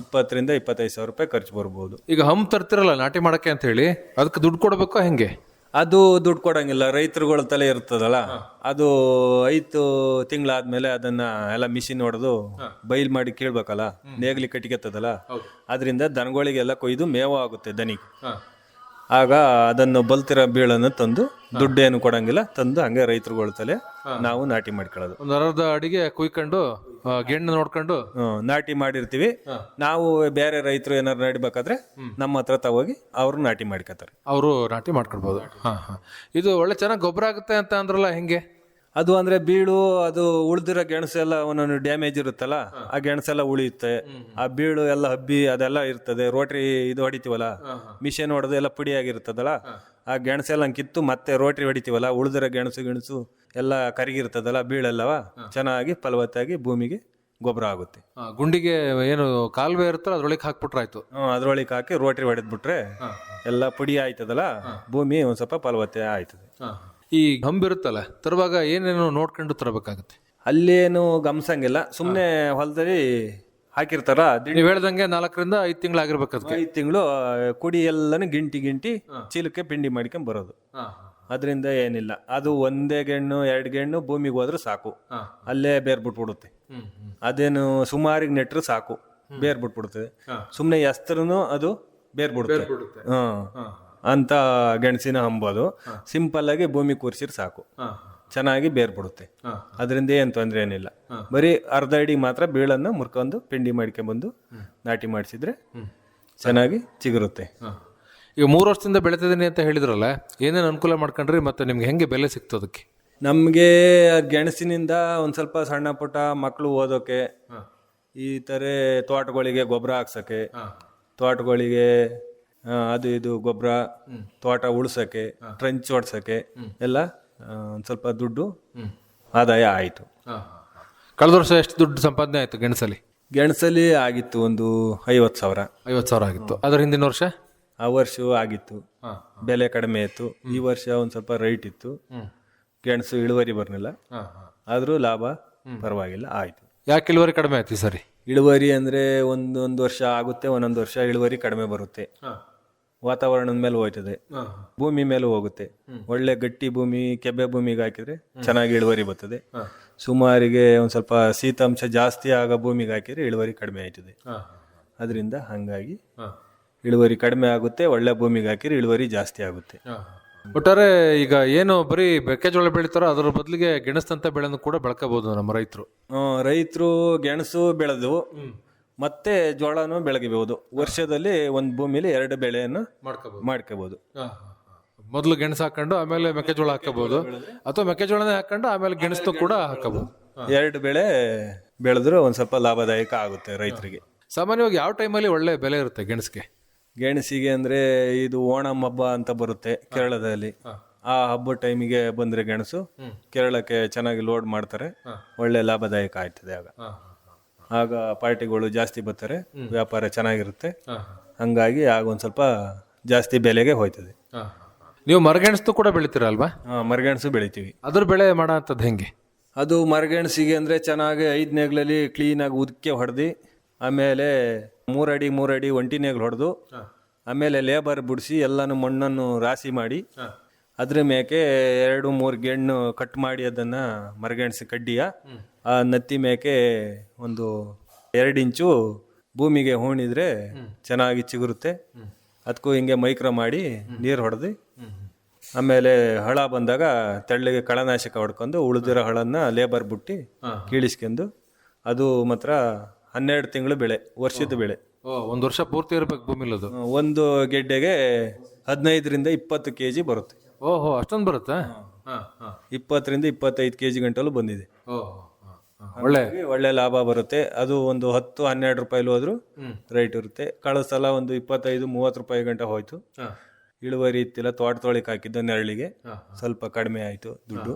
S3: ಇಪ್ಪತ್ತರಿಂದ ಇಪ್ಪತ್ತೈದು ಸಾವಿರ ರೂಪಾಯಿ ಖರ್ಚು ಬರ್ಬೋದು.
S2: ಈಗ ಹಮ್ ತರ್ತಿರಲ್ಲ ನಾಟಿ ಮಾಡಕ್ಕೆ ಅಂತ ಹೇಳಿ ಅದಕ್ಕೆ ದುಡ್ಡು ಕೊಡ್ಬೇಕು ಹೆಂಗೆ?
S3: ಅದು ದುಡ್ಡು ಕೊಡಂಗಿಲ್ಲ ರೈತರುಗಳ ತಲೆ ಇರ್ತದಲ್ಲ? ಅದು ಐದು ತಿಂಗಳಾದ್ಮೇಲೆ ಅದನ್ನ ಎಲ್ಲ ಮಿಷಿನ್ ಹೊಡೆದು ಬೈಲ್ ಮಾಡಿ ಕೀಳ್ಬೇಕಲ್ಲ? ನೇಗ್ಲಿ ಕಟ್ಟಿಗೆತ್ತದಲ್ಲ ಅದರಿಂದ ದನಗಳಿಗೆಲ್ಲ ಕೊಯ್ದು ಮೇವು ಆಗುತ್ತೆ ದನಿಗೆ. ಆಗ ಅದನ್ನು ಬಲ್ತಿರ ಬೀಳನ್ನು ತಂದು ದುಡ್ಡೇನು ಕೊಡಂಗಿಲ್ಲ ತಂದು ಹಂಗೆ ರೈತರುಗಳ ತಲೆ ನಾವು ನಾಟಿ ಮಾಡ್ಕೊಳ್ಳೋದು.
S2: ಒಂದು ಅರ್ಧ ಅಡಿಗೆ ಕುಯ್ಕೊಂಡು ಗೆಣ್ಣು ನೋಡ್ಕೊಂಡು?
S3: ಹ್ಮ್, ನಾಟಿ ಮಾಡಿರ್ತೀವಿ. ನಾವು ಬೇರೆ ರೈತರು ಏನಾರು ನಡಿಬೇಕಾದ್ರೆ ನಮ್ಮ ಹತ್ರ ತಗೋಗಿ ಅವರು ನಾಟಿ ಮಾಡ್ಕೋತಾರೆ.
S2: ಅವರು ನಾಟಿ ಮಾಡ್ಕೊಳ್ಬೋದು. ಹಾ ಹಾ. ಇದು ಒಳ್ಳೆ ಚೆನ್ನಾಗಿ ಗೊಬ್ಬರ ಆಗುತ್ತೆ ಅಂತ ಅಂದ್ರಲ್ಲ ಹೆಂಗೆ?
S3: ಅದು ಅಂದ್ರೆ ಬೀಳು ಅದು ಉಳ್ದಿರೋ ಎಲ್ಲ ಒಂದೊಂದು ಡ್ಯಾಮೇಜ್ ಇರುತ್ತಲ್ಲ ಆ ಗೆಣಸೆಲ್ಲ ಉಳಿಯುತ್ತೆ. ಆ ಬೀಳು ಎಲ್ಲ ಹಬ್ಬಿ ಅದೆಲ್ಲ ಇರ್ತದೆ ರೋಟ್ರಿ ಇದು ಹೊಡಿತೀವಲ್ಲ ಮಿಷನ್ ಹೊಡೆದು ಎಲ್ಲ ಪುಡಿ ಆಗಿರ್ತದಲ್ಲ ಆ ಗೆಣಸೆಲ್ಲ ಕಿತ್ತು ಮತ್ತೆ ರೋಟ್ರಿ ಹೊಡಿತೀವಲ್ಲ ಉಳಿದಿರೋ ಗೆಣಸು ಗೆಣಸು ಎಲ್ಲ ಕರಿಗಿರ್ತದಲ್ಲ ಬೀಳೆಲ್ಲವ ಚೆನ್ನಾಗಿ ಫಲವತ್ತಾಗಿ ಭೂಮಿಗೆ ಗೊಬ್ಬರ ಆಗುತ್ತೆ.
S2: ಗುಂಡಿಗೆ ಏನು ಕಾಲುವೆ ಇರುತ್ತಲ್ಲ ಅದ್ರೊಳಗೆ ಹಾಕ್ಬಿಟ್ರಾಯ್ತು.
S3: ಅದ್ರೊಳಗೆ ಹಾಕಿ ರೋಟ್ರಿ ಹೊಡೆದ್ಬಿಟ್ರೆ ಎಲ್ಲ ಪುಡಿ ಆಯ್ತದಲ್ಲ ಭೂಮಿ ಒಂದ್ ಸ್ವಲ್ಪ ಫಲವತ್ತೆ ಆಯ್ತದೆ.
S2: ಈ ಗಂಬಿರುತ್ತಲ್ಲ ತರುವಾಗ ಏನೇನು ನೋಡ್ಕೊಂಡು ತರಬೇಕಾಗುತ್ತೆ.
S3: ಅಲ್ಲೇನು ಗಮಸಂಗಿಲ್ಲ. ಸುಮ್ಮನೆ ಹೊಲದಲ್ಲಿ ಹಾಕಿರ್ತಾರ
S2: ನೀವು ಹೇಳ್ದಂಗೆ ನಾಲ್ಕರಿಂದ ಐದು ತಿಂಗಳಾಗಿರ್ಬೇಕು ಅದಕ್ಕೆ
S3: ಐದು ತಿಂಗಳು ಕುಡಿ ಎಲ್ಲಾನು ಗಿಂಟಿ ಗಿಂಟಿ ಚೀಲಕ್ಕೆ ಪಿಂಡಿ ಮಾಡ್ಕೊಂಡ್ ಬರೋದು. ಅದರಿಂದ ಏನಿಲ್ಲ. ಅದು ಒಂದೇ ಗೆಣ್ಣು ಎರಡು ಗೆಣ್ಣು ಭೂಮಿಗೆ ಹೋದ್ರೆ ಸಾಕು. ಅಲ್ಲೇ ಬೇರ್ ಬಿಟ್ಬಿಡುತ್ತೆ ಅದೇನು ಸುಮಾರಿಗೆ ನೆಟ್ರು ಸಾಕು. ಬೇರ್ ಬಿಟ್ಬಿಡುತ್ತೆ ಸುಮ್ಮನೆ ಎಸ್ತರೂ ಅದು ಬೇರ್ ಬಿಡುತ್ತೆ ಹ್ಮ್ ಅಂತ ಗೆಣಸಿನ ಹಂಬೋದು ಸಿಂಪಲ್ ಆಗಿ ಭೂಮಿ ಕೂರಿಸಿರ್ ಸಾಕು. ಚೆನ್ನಾಗಿ ಬೇರ್ ಬಿಡುತ್ತೆ ಅದರಿಂದ ಏನು ತೊಂದರೆ ಏನಿಲ್ಲ. ಬರೀ ಅರ್ಧ ಅಡಿ ಮಾತ್ರ ಬೀಳನ್ನು ಮುರ್ಕೊಂಡು ಪಿಂಡಿ ಮಾಡ್ಕೊಂಬಂದು ನಾಟಿ ಮಾಡಿಸಿದ್ರೆ ಚೆನ್ನಾಗಿ ಚಿಗುರುತ್ತೆ.
S2: ಈಗ ಮೂರು ವರ್ಷದಿಂದ ಬೆಳೆತಿದ್ದೀನಿ ಅಂತ ಹೇಳಿದ್ರಲ್ಲ ಏನೇನು ಅನುಕೂಲ ಮಾಡ್ಕೊಂಡ್ರಿ ಮತ್ತೆ ನಿಮ್ಗೆ ಹೆಂಗೆ ಬೆಲೆ ಸಿಕ್ತು ಅದಕ್ಕೆ?
S3: ನಮಗೆ ಗೆಣಸಿನಿಂದ ಒಂದು ಸ್ವಲ್ಪ ಸಣ್ಣ ಪುಟ್ಟ ಮಕ್ಕಳು ಓದೋಕೆ ಈ ಥರ ತೋಟಗಳಿಗೆ ಗೊಬ್ಬರ ಹಾಕ್ಸೋಕ್ಕೆ ತೋಟಗಳಿಗೆ ಅದು ಇದು ಗೊಬ್ಬರ ತೋಟ ಉಳ್ಸೋಕೆ ಟ್ರೆಂಚ್ ಹೊಡ್ಸೋಕೆ ಎಲ್ಲ ಒಂದು ಸ್ವಲ್ಪ ದುಡ್ಡು ಆದಾಯ ಆಯಿತು.
S2: ಕಳೆದ ವರ್ಷ ಎಷ್ಟು ದುಡ್ಡು ಸಂಪಾದನೆ ಆಯಿತು ಗೆಣಸಲ್ಲಿ?
S3: ಗೆಣಸಲ್ಲಿ ಆಗಿತ್ತು ಒಂದು ಐವತ್ತು ಸಾವಿರ.
S2: ಐವತ್ತು ಸಾವಿರ ಆಗಿತ್ತು. ಅದರ ಹಿಂದಿನ ವರ್ಷ?
S3: ಆ ವರ್ಷವೂ ಆಗಿತ್ತು. ಬೆಲೆ ಕಡಿಮೆ ಇತ್ತು ಈ ವರ್ಷ ಒಂದು ಸ್ವಲ್ಪ ರೈಟ್ ಇತ್ತು. ಗೆಣಸು ಇಳುವರಿ ಬರಲಿಲ್ಲ. ಆದರೂ ಲಾಭ ಪರವಾಗಿಲ್ಲ ಆಯಿತು.
S2: ಯಾಕೆ ಇಳುವರಿ ಕಡಿಮೆ ಆಯ್ತು ಈ ಸರಿ?
S3: ಇಳುವರಿ ಅಂದರೆ ಒಂದೊಂದು ವರ್ಷ ಆಗುತ್ತೆ ಒಂದೊಂದು ವರ್ಷ ಇಳುವರಿ ಕಡಿಮೆ ಬರುತ್ತೆ. ವಾತಾವರಣದ ಮೇಲೆ ಹೋಯ್ತದೆ. ಭೂಮಿ ಮೇಲೆ ಹೋಗುತ್ತೆ. ಒಳ್ಳೆ ಗಟ್ಟಿ ಭೂಮಿ ಕೆಬ್ಬೆ ಭೂಮಿಗೆ ಹಾಕಿದ್ರೆ ಚೆನ್ನಾಗಿ ಇಳುವರಿ ಬರ್ತದೆ. ಸುಮಾರಿಗೆ ಒಂದು ಸ್ವಲ್ಪ ಶೀತಾಂಶ ಜಾಸ್ತಿ ಆಗ ಭೂಮಿಗೆ ಹಾಕಿದ್ರೆ ಇಳುವರಿ ಕಡಿಮೆ ಆಯ್ತದೆ. ಅದರಿಂದ ಹಂಗಾಗಿ ಇಳುವರಿ ಕಡಿಮೆ ಆಗುತ್ತೆ ಒಳ್ಳೆ ಭೂಮಿಗೆ ಹಾಕಿದ್ರೆ ಇಳುವರಿ ಜಾಸ್ತಿ ಆಗುತ್ತೆ.
S2: ಒಟ್ಟಾರೆ ಈಗ ಏನು ಬರೀ ಮೆಕ್ಕೆಜೋಳ ಬೆಳಿತಾರೋ ಅದರ ಬದಲಿಗೆ ಗೆಣಸಂತ ಬೆಳೆನೂ ಕೂಡ ಬೆಳ್ಕೋಬಹುದು ನಮ್ಮ ರೈತರು.
S3: ರೈತರು ಗೆಣಸು ಬೆಳೆದು ಮತ್ತೆ ಜೋಳನೂ ಬೆಳಗಬಹುದು. ವರ್ಷದಲ್ಲಿ ಒಂದು ಭೂಮಿಲಿ ಎರಡು ಬೆಳೆಯನ್ನು
S2: ಮಾಡ್ಕೋಬಹುದು.
S3: ಮಾಡ್ಕೋಬಹುದು.
S2: ಮೊದಲು ಗೆಣಸು ಹಾಕೊಂಡು ಆಮೇಲೆ ಮೆಕ್ಕೆಜೋಳ ಹಾಕಬಹುದು. ಅಥವಾ ಮೆಕ್ಕೆಜೋಳನೇ ಹಾಕೊಂಡು ಆಮೇಲೆ ಗೆಣಸು ಕೂಡ ಹಾಕಬಹುದು.
S3: ಎರಡು ಬೆಳೆ ಬೆಳೆದ್ರು ಒಂದು ಸ್ವಲ್ಪ ಲಾಭದಾಯಕ ಆಗುತ್ತೆ ರೈತರಿಗೆ.
S2: ಸಾಮಾನ್ಯವಾಗಿ ಯಾವ ಟೈಮಲ್ಲಿ ಒಳ್ಳೆ ಬೆಲೆ ಇರುತ್ತೆ ಗೆಣಸಿಗೆ?
S3: ಗೆಣಸಿಗೆ ಅಂದ್ರೆ ಇದು ಓಣಂ ಹಬ್ಬ ಅಂತ ಬರುತ್ತೆ ಕೇರಳದಲ್ಲಿ. ಆ ಹಬ್ಬ ಟೈಮಿಗೆ ಬಂದ್ರೆ ಗೆಣಸು ಕೇರಳಕ್ಕೆ ಚೆನ್ನಾಗಿ ಲೋಡ್ ಮಾಡ್ತಾರೆ. ಒಳ್ಳೆ ಲಾಭದಾಯಕ ಆಯ್ತದೆ ಆಗ. ಆಗ ಪಾರ್ಟಿಗಳು ಜಾಸ್ತಿ ಬರ್ತಾರೆ ವ್ಯಾಪಾರ ಚೆನ್ನಾಗಿರುತ್ತೆ. ಹಂಗಾಗಿ ಆಗ ಒಂದು ಸ್ವಲ್ಪ ಜಾಸ್ತಿ ಬೆಲೆಗೆ ಹೋಯ್ತದೆ.
S2: ನೀವು ಮರಗೆಣಸು ಕೂಡ
S3: ಬೆಳಿತೀರಲ್ವಾ ಮರಗೆಣಸು ಬೆಳಿತೀವಿ.
S2: ಅದ್ರ ಬೆಳೆ ಮಾಡೋಂಥದ್ದು ಹೆಂಗೆ?
S3: ಅದು ಮರಗೆಣಸಿಗೆ ಅಂದರೆ ಚೆನ್ನಾಗಿ ಐದು ನೇಗ್ಲಲ್ಲಿ ಕ್ಲೀನಾಗಿ ಉದಕ್ಕೆ ಹೊಡೆದು ಆಮೇಲೆ ಮೂರಡಿ ಮೂರಡಿ ಒಂಟಿ ನೇಗ್ಲು ಹೊಡೆದು ಆಮೇಲೆ ಲೇಬರ್ ಬಿಡಿಸಿ ಎಲ್ಲಾನು ಮಣ್ಣನ್ನು ರಾಶಿ ಮಾಡಿ ಅದ್ರ ಮೇಕೆ ಎರಡು ಮೂರು ಗೆಣ್ಣು ಕಟ್ ಮಾಡಿ ಅದನ್ನ ಮರಗೆಣಸು ಕಡ್ಡಿಯ ಆ ನತ್ತಿ ಮೇಕೆ ಒಂದು ಎರಡು ಇಂಚು ಭೂಮಿಗೆ ಹೂಣಿದ್ರೆ ಚೆನ್ನಾಗಿ ಚಿಗುರುತ್ತೆ. ಅದಕ್ಕೂ ಹಿಂಗೆ ಮೈಕ್ರ ಮಾಡಿ ನೀರು ಹೊಡೆದು ಆಮೇಲೆ ಹಳ ಬಂದಾಗ ತೆಳ್ಳಗೆ ಕಳನಾಶಕ ಹೊಡ್ಕೊಂಡು ಉಳಿದಿರೋ ಹಳನ್ನ ಲೇಬರ್ ಬಿಟ್ಟು ಕೀಳಿಸ್ಕೊಂಡು ಅದು ಮಾತ್ರ ಹನ್ನೆರಡು ತಿಂಗಳು ಬೆಳೆ ವರ್ಷದ ಬೆಳೆ.
S2: ಒಂದು ವರ್ಷ ಪೂರ್ತಿ ಇರ್ಬೇಕು ಭೂಮಿಲಿ ಅದು.
S3: ಒಂದು ಗೆಡ್ಡೆಗೆ ಹದಿನೈದರಿಂದ ಇಪ್ಪತ್ತು ಕೆ ಜಿ ಬರುತ್ತೆ.
S2: ಓಹೋ ಅಷ್ಟೊಂದು ಬರುತ್ತಾ?
S3: ಇಪ್ಪತ್ತರಿಂದ ಇಪ್ಪತ್ತೈದು ಕೆ ಜಿ ಗಂಟಲು ಬಂದಿದೆ.
S2: ಒಳ್ಳೆ
S3: ಒಳ್ಳೆ ಲಾಭ ಬರುತ್ತೆ. ಅದು ಒಂದು ಹತ್ತು ಹನ್ನೆರಡು ರೂಪಾಯಿ ಹೋದ್ರು ರೈಟ್ ಇರುತ್ತೆ. ಕಳೆದ ಸಲ ಒಂದು ಇಪ್ಪತ್ತೈದು ಮೂವತ್ತು ರೂಪಾಯಿ ಗಂಟೆ ಹೋಯ್ತು. ಇಳುವರಿ ಇತ್ತಿಲ್ಲ ತೋಟ ತೊಳಿಕ್ ಹಾಕಿದ್ದ ನೆರಳಿಗೆ. ಸ್ವಲ್ಪ ಕಡಿಮೆ ಆಯ್ತು ದುಡ್ಡು.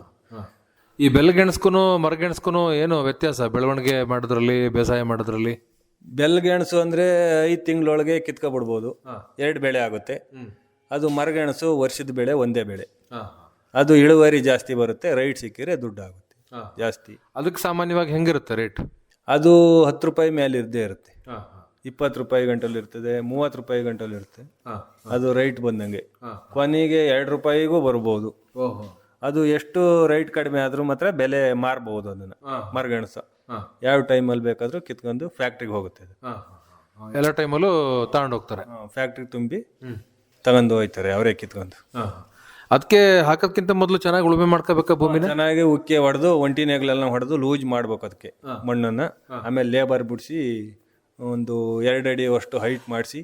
S2: ಈ ಬೆಲ್ಲಗೆಣಸ್ಗೂ ಮರಗೆಣಸ್ಕೂ ಏನು ವ್ಯತ್ಯಾಸ? ಬೆಳವಣಿಗೆ ಮಾಡೋದ್ರಲ್ಲಿ ಬೇಸಾಯ ಮಾಡೋದ್ರಲ್ಲಿ?
S3: ಬೆಲ್ಗೆಣಸು ಅಂದ್ರೆ ಐದು ತಿಂಗಳೊಳಗೆ ಕಿತ್ಕೊಬಿಡ್ಬೋದು. ಎರಡು ಬೆಳೆ ಆಗುತ್ತೆ. ಅದು ಮರಗೆಣಸು ವರ್ಷದ ಬೆಳೆ ಒಂದೇ ಬೆಳೆ. ಅದು ಇಳುವರಿ ಜಾಸ್ತಿ ಬರುತ್ತೆ ರೈಟ್ ಸಿಕ್ಕಿದ್ರೆ ದುಡ್ಡು ಆಗುತ್ತೆ. ಜಾಸ್ತಿ.
S2: ಅದಕ್ಕೆ ಸಾಮಾನ್ಯವಾಗಿ ಹೆಂಗಿರುತ್ತೆ ರೇಟ್?
S3: ಅದು ಹತ್ತು ರೂಪಾಯಿ ಮೇಲೆ ಇರದೇ ಇರುತ್ತೆ. ಇಪ್ಪತ್ತು ರೂಪಾಯಿ ಗಂಟಲು ಇರ್ತದೆ ಮೂವತ್ತು ರೂಪಾಯಿ ಗಂಟಲು ಇರುತ್ತೆ. ಅದು ರೈಟ್ ಬಂದಂಗೆ. ಕೊನೆಗೆ ಎರಡು ರೂಪಾಯಿಗೂ ಬರ್ಬೋದು. ಅದು ಎಷ್ಟು ರೈಟ್ ಕಡಿಮೆ ಆದ್ರೂ ಮಾತ್ರ ಬೆಲೆ ಮಾರ್ಬೋದು ಅದನ್ನ ಮರಗಣಸ. ಯಾವ ಟೈಮಲ್ಲಿ ಬೇಕಾದರೂ ಕಿತ್ಕೊಂಡು ಫ್ಯಾಕ್ಟ್ರಿಗೆ ಹೋಗುತ್ತೆ ಅದು.
S2: ಎಲ್ಲ ಟೈಮಲ್ಲೂ ತಗೊಂಡು ಹೋಗ್ತಾರೆ.
S3: ಫ್ಯಾಕ್ಟ್ರಿಗೆ ತುಂಬಿ ತಗೊಂಡು ಹೋಯ್ತಾರೆ ಅವರೇ ಕಿತ್ಕೊಂಡು.
S2: ಅದಕ್ಕೆ ಹಾಕೋದ್ಕಿಂತ ಮೊದಲು ಚೆನ್ನಾಗಿ ಉಳುಮೆ ಮಾಡ್ಕೋಬೇಕಾ ಭೂಮಿನ?
S3: ಚೆನ್ನಾಗಿ ಉಕ್ಕೆ ಹೊಡೆದು ಒಂಟಿ ನೇಗ್ಲೆಲ್ಲ ಹೊಡೆದು ಲೂಸ್ ಮಾಡ್ಬೇಕು ಅದಕ್ಕೆ ಮಣ್ಣನ್ನ. ಆಮೇಲೆ ಲೇಬರ್ ಬಿಡಿಸಿ ಒಂದು ಎರಡು ಅಡಿ ಅಷ್ಟು ಹೈಟ್ ಮಾಡಿಸಿ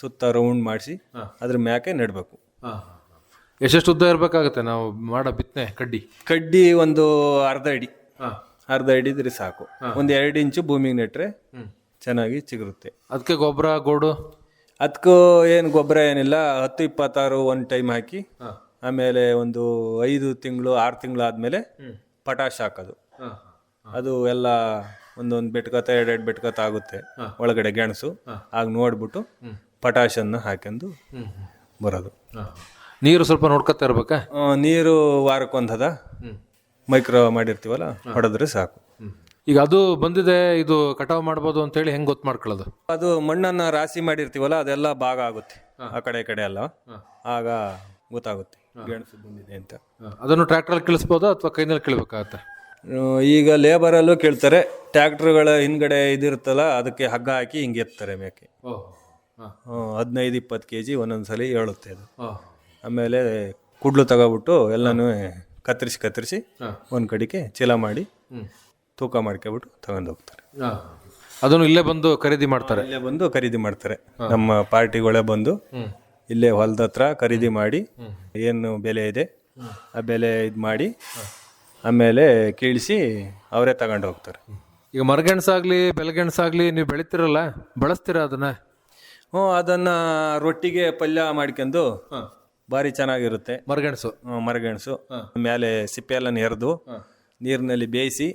S3: ಸುತ್ತ ರೌಂಡ್ ಮಾಡಿಸಿ ಅದ್ರ ಮ್ಯಾಕೆ ನೆಡಬೇಕು.
S2: ಎಷ್ಟೆಷ್ಟು ಉದ್ದ ಇರಬೇಕಾಗುತ್ತೆ ನಾವು ಮಾಡೋ ಬಿತ್ತನೆ ಕಡ್ಡಿ?
S3: ಕಡ್ಡಿ ಒಂದು ಅರ್ಧ ಅಡಿ. ಅರ್ಧ ಅಡಿ ಇದ್ರೆ ಸಾಕು. ಒಂದು ಎರಡು ಇಂಚು ಭೂಮಿಗೆ ನೆಟ್ಟರೆ ಚೆನ್ನಾಗಿ ಚಿಗುರುತ್ತೆ.
S2: ಅದಕ್ಕೆ ಗೊಬ್ಬರ ಗೋಡು?
S3: ಅದಕ್ಕೂ ಏನು ಗೊಬ್ಬರ ಏನಿಲ್ಲ ಹತ್ತು ಇಪ್ಪತ್ತಾರು ಒಂದು ಟೈಮ್ ಹಾಕಿ ಆಮೇಲೆ ಒಂದು ಐದು ತಿಂಗಳು ಆರು ತಿಂಗಳು ಆದಮೇಲೆ ಪಟಾಶ್ ಹಾಕೋದು. ಅದು ಎಲ್ಲ ಒಂದೊಂದು ಬೆಟ್ಕತ್ತ ಎರಡೆರಡು ಬೆಟ್ಕತ್ತ ಆಗುತ್ತೆ ಒಳಗಡೆ ಗೆಣಸು. ಆಗ ನೋಡ್ಬಿಟ್ಟು ಪಟಾಶನ್ನು ಹಾಕೊಂಡು ಬರೋದು.
S2: ನೀರು ಸ್ವಲ್ಪ ನೋಡ್ಕೊತಾ ಇರ್ಬೇಕಾ?
S3: ನೀರು ವಾರಕ್ಕೊಂದದ ಮೈಕ್ರೋ ಮಾಡಿರ್ತೀವಲ್ಲ ಹೊಡೆದ್ರೆ ಸಾಕು.
S2: ಈಗ ಅದು ಬಂದಿದೆ ಇದು ಕಟಾವು ಮಾಡ್ಬೋದು ಅಂತೇಳಿ ಹೆಂಗ್ ಗೊತ್ತು ಮಾಡ್ಕೊಳ್ಳೋದು?
S3: ಅದು ಮಣ್ಣನ್ನ ರಾಶಿ ಮಾಡಿರ್ತೀವಲ್ಲ ಅದೆಲ್ಲ ಭಾಗ ಆಗುತ್ತೆ. ಆ ಕಡೆ ಈ ಕಡೆ ಎಲ್ಲ. ಆಗ ಗೊತ್ತಾಗುತ್ತೆ. ಗೆಣಸು ಬಂದಿದೆ ಅಂತ.
S2: ಅದನ್ನು ಟ್ರ್ಯಾಕ್ಟರ್ ಕಳಿಸ್ಬೋದಾ ಅಥವಾ ಕೈನಲ್ಲಿ ಕೀಳ್ಬೇಕಾಗತ್ತೆ?
S3: ಈಗ ಲೇಬರಲ್ಲೂ ಕೇಳ್ತಾರೆ. ಟ್ಯಾಕ್ಟ್ರುಗಳ ಹಿಂದ್ಗಡೆ ಇದಿರುತ್ತಲ್ಲ ಅದಕ್ಕೆ ಹಗ್ಗ ಹಾಕಿ ಹಿಂಗೆ ಎತ್ತಾರೆ ಮೇಕೆ. ಹದಿನೈದು ಇಪ್ಪತ್ತು ಕೆ ಜಿ ಸಲ ಹೇಳುತ್ತೆ ಅದು ಆಮೇಲೆ ಕುಡ್ಲು ತಗೋಬಿಟ್ಟು ಎಲ್ಲನೂ ಕತ್ತರಿಸಿ ಕತ್ತರಿಸಿ ಒಂದು ಕಡೆಗೆ ಚೀಲ ಮಾಡಿ ತೂಕ ಮಾಡ್ಕೊಬಿಟ್ಟು ತಗೊಂಡು ಹೋಗ್ತಾರೆ.
S2: ಅದನ್ನು ಇಲ್ಲೇ ಬಂದು ಖರೀದಿ ಮಾಡ್ತಾರೆ?
S3: ಇಲ್ಲೇ ಬಂದು ಖರೀದಿ ಮಾಡ್ತಾರೆ. ನಮ್ಮ ಪಾರ್ಟಿಗಳೇ ಬಂದು ಇಲ್ಲೇ ಹೊಲದ ಹತ್ರ ಖರೀದಿ ಮಾಡಿ ಏನು ಬೆಲೆ ಇದೆ ಆ ಬೆಲೆ ಇದು ಮಾಡಿ ಆಮೇಲೆ ಕೀಳಿಸಿ ಅವರೇ ತಗೊಂಡು ಹೋಗ್ತಾರೆ.
S2: ಈಗ ಮರಗೆಣಸಾಗ್ಲಿ ಬೆಳಗೆಣಸಾಗ್ಲಿ ನೀವು ಬೆಳಿತಿರಲ್ಲ ಬಳಸ್ತೀರಾ ಅದನ್ನ?
S3: ಹ್ಞೂ ಅದನ್ನ ರೊಟ್ಟಿಗೆ ಪಲ್ಯ ಮಾಡ್ಕೊಂಡು ಭಾರಿ ಚೆನ್ನಾಗಿರುತ್ತೆ.
S2: ಮರಗೆಣಸು?
S3: ಹ್ಮ್, ಮರಗೆಣಸು. ಮೇಲೆ ಸಿಪ್ಪೆ ಎಲ್ಲ ಎರೆದು ನೀರಿನಲ್ಲಿ ಬೇಯಿಸಿ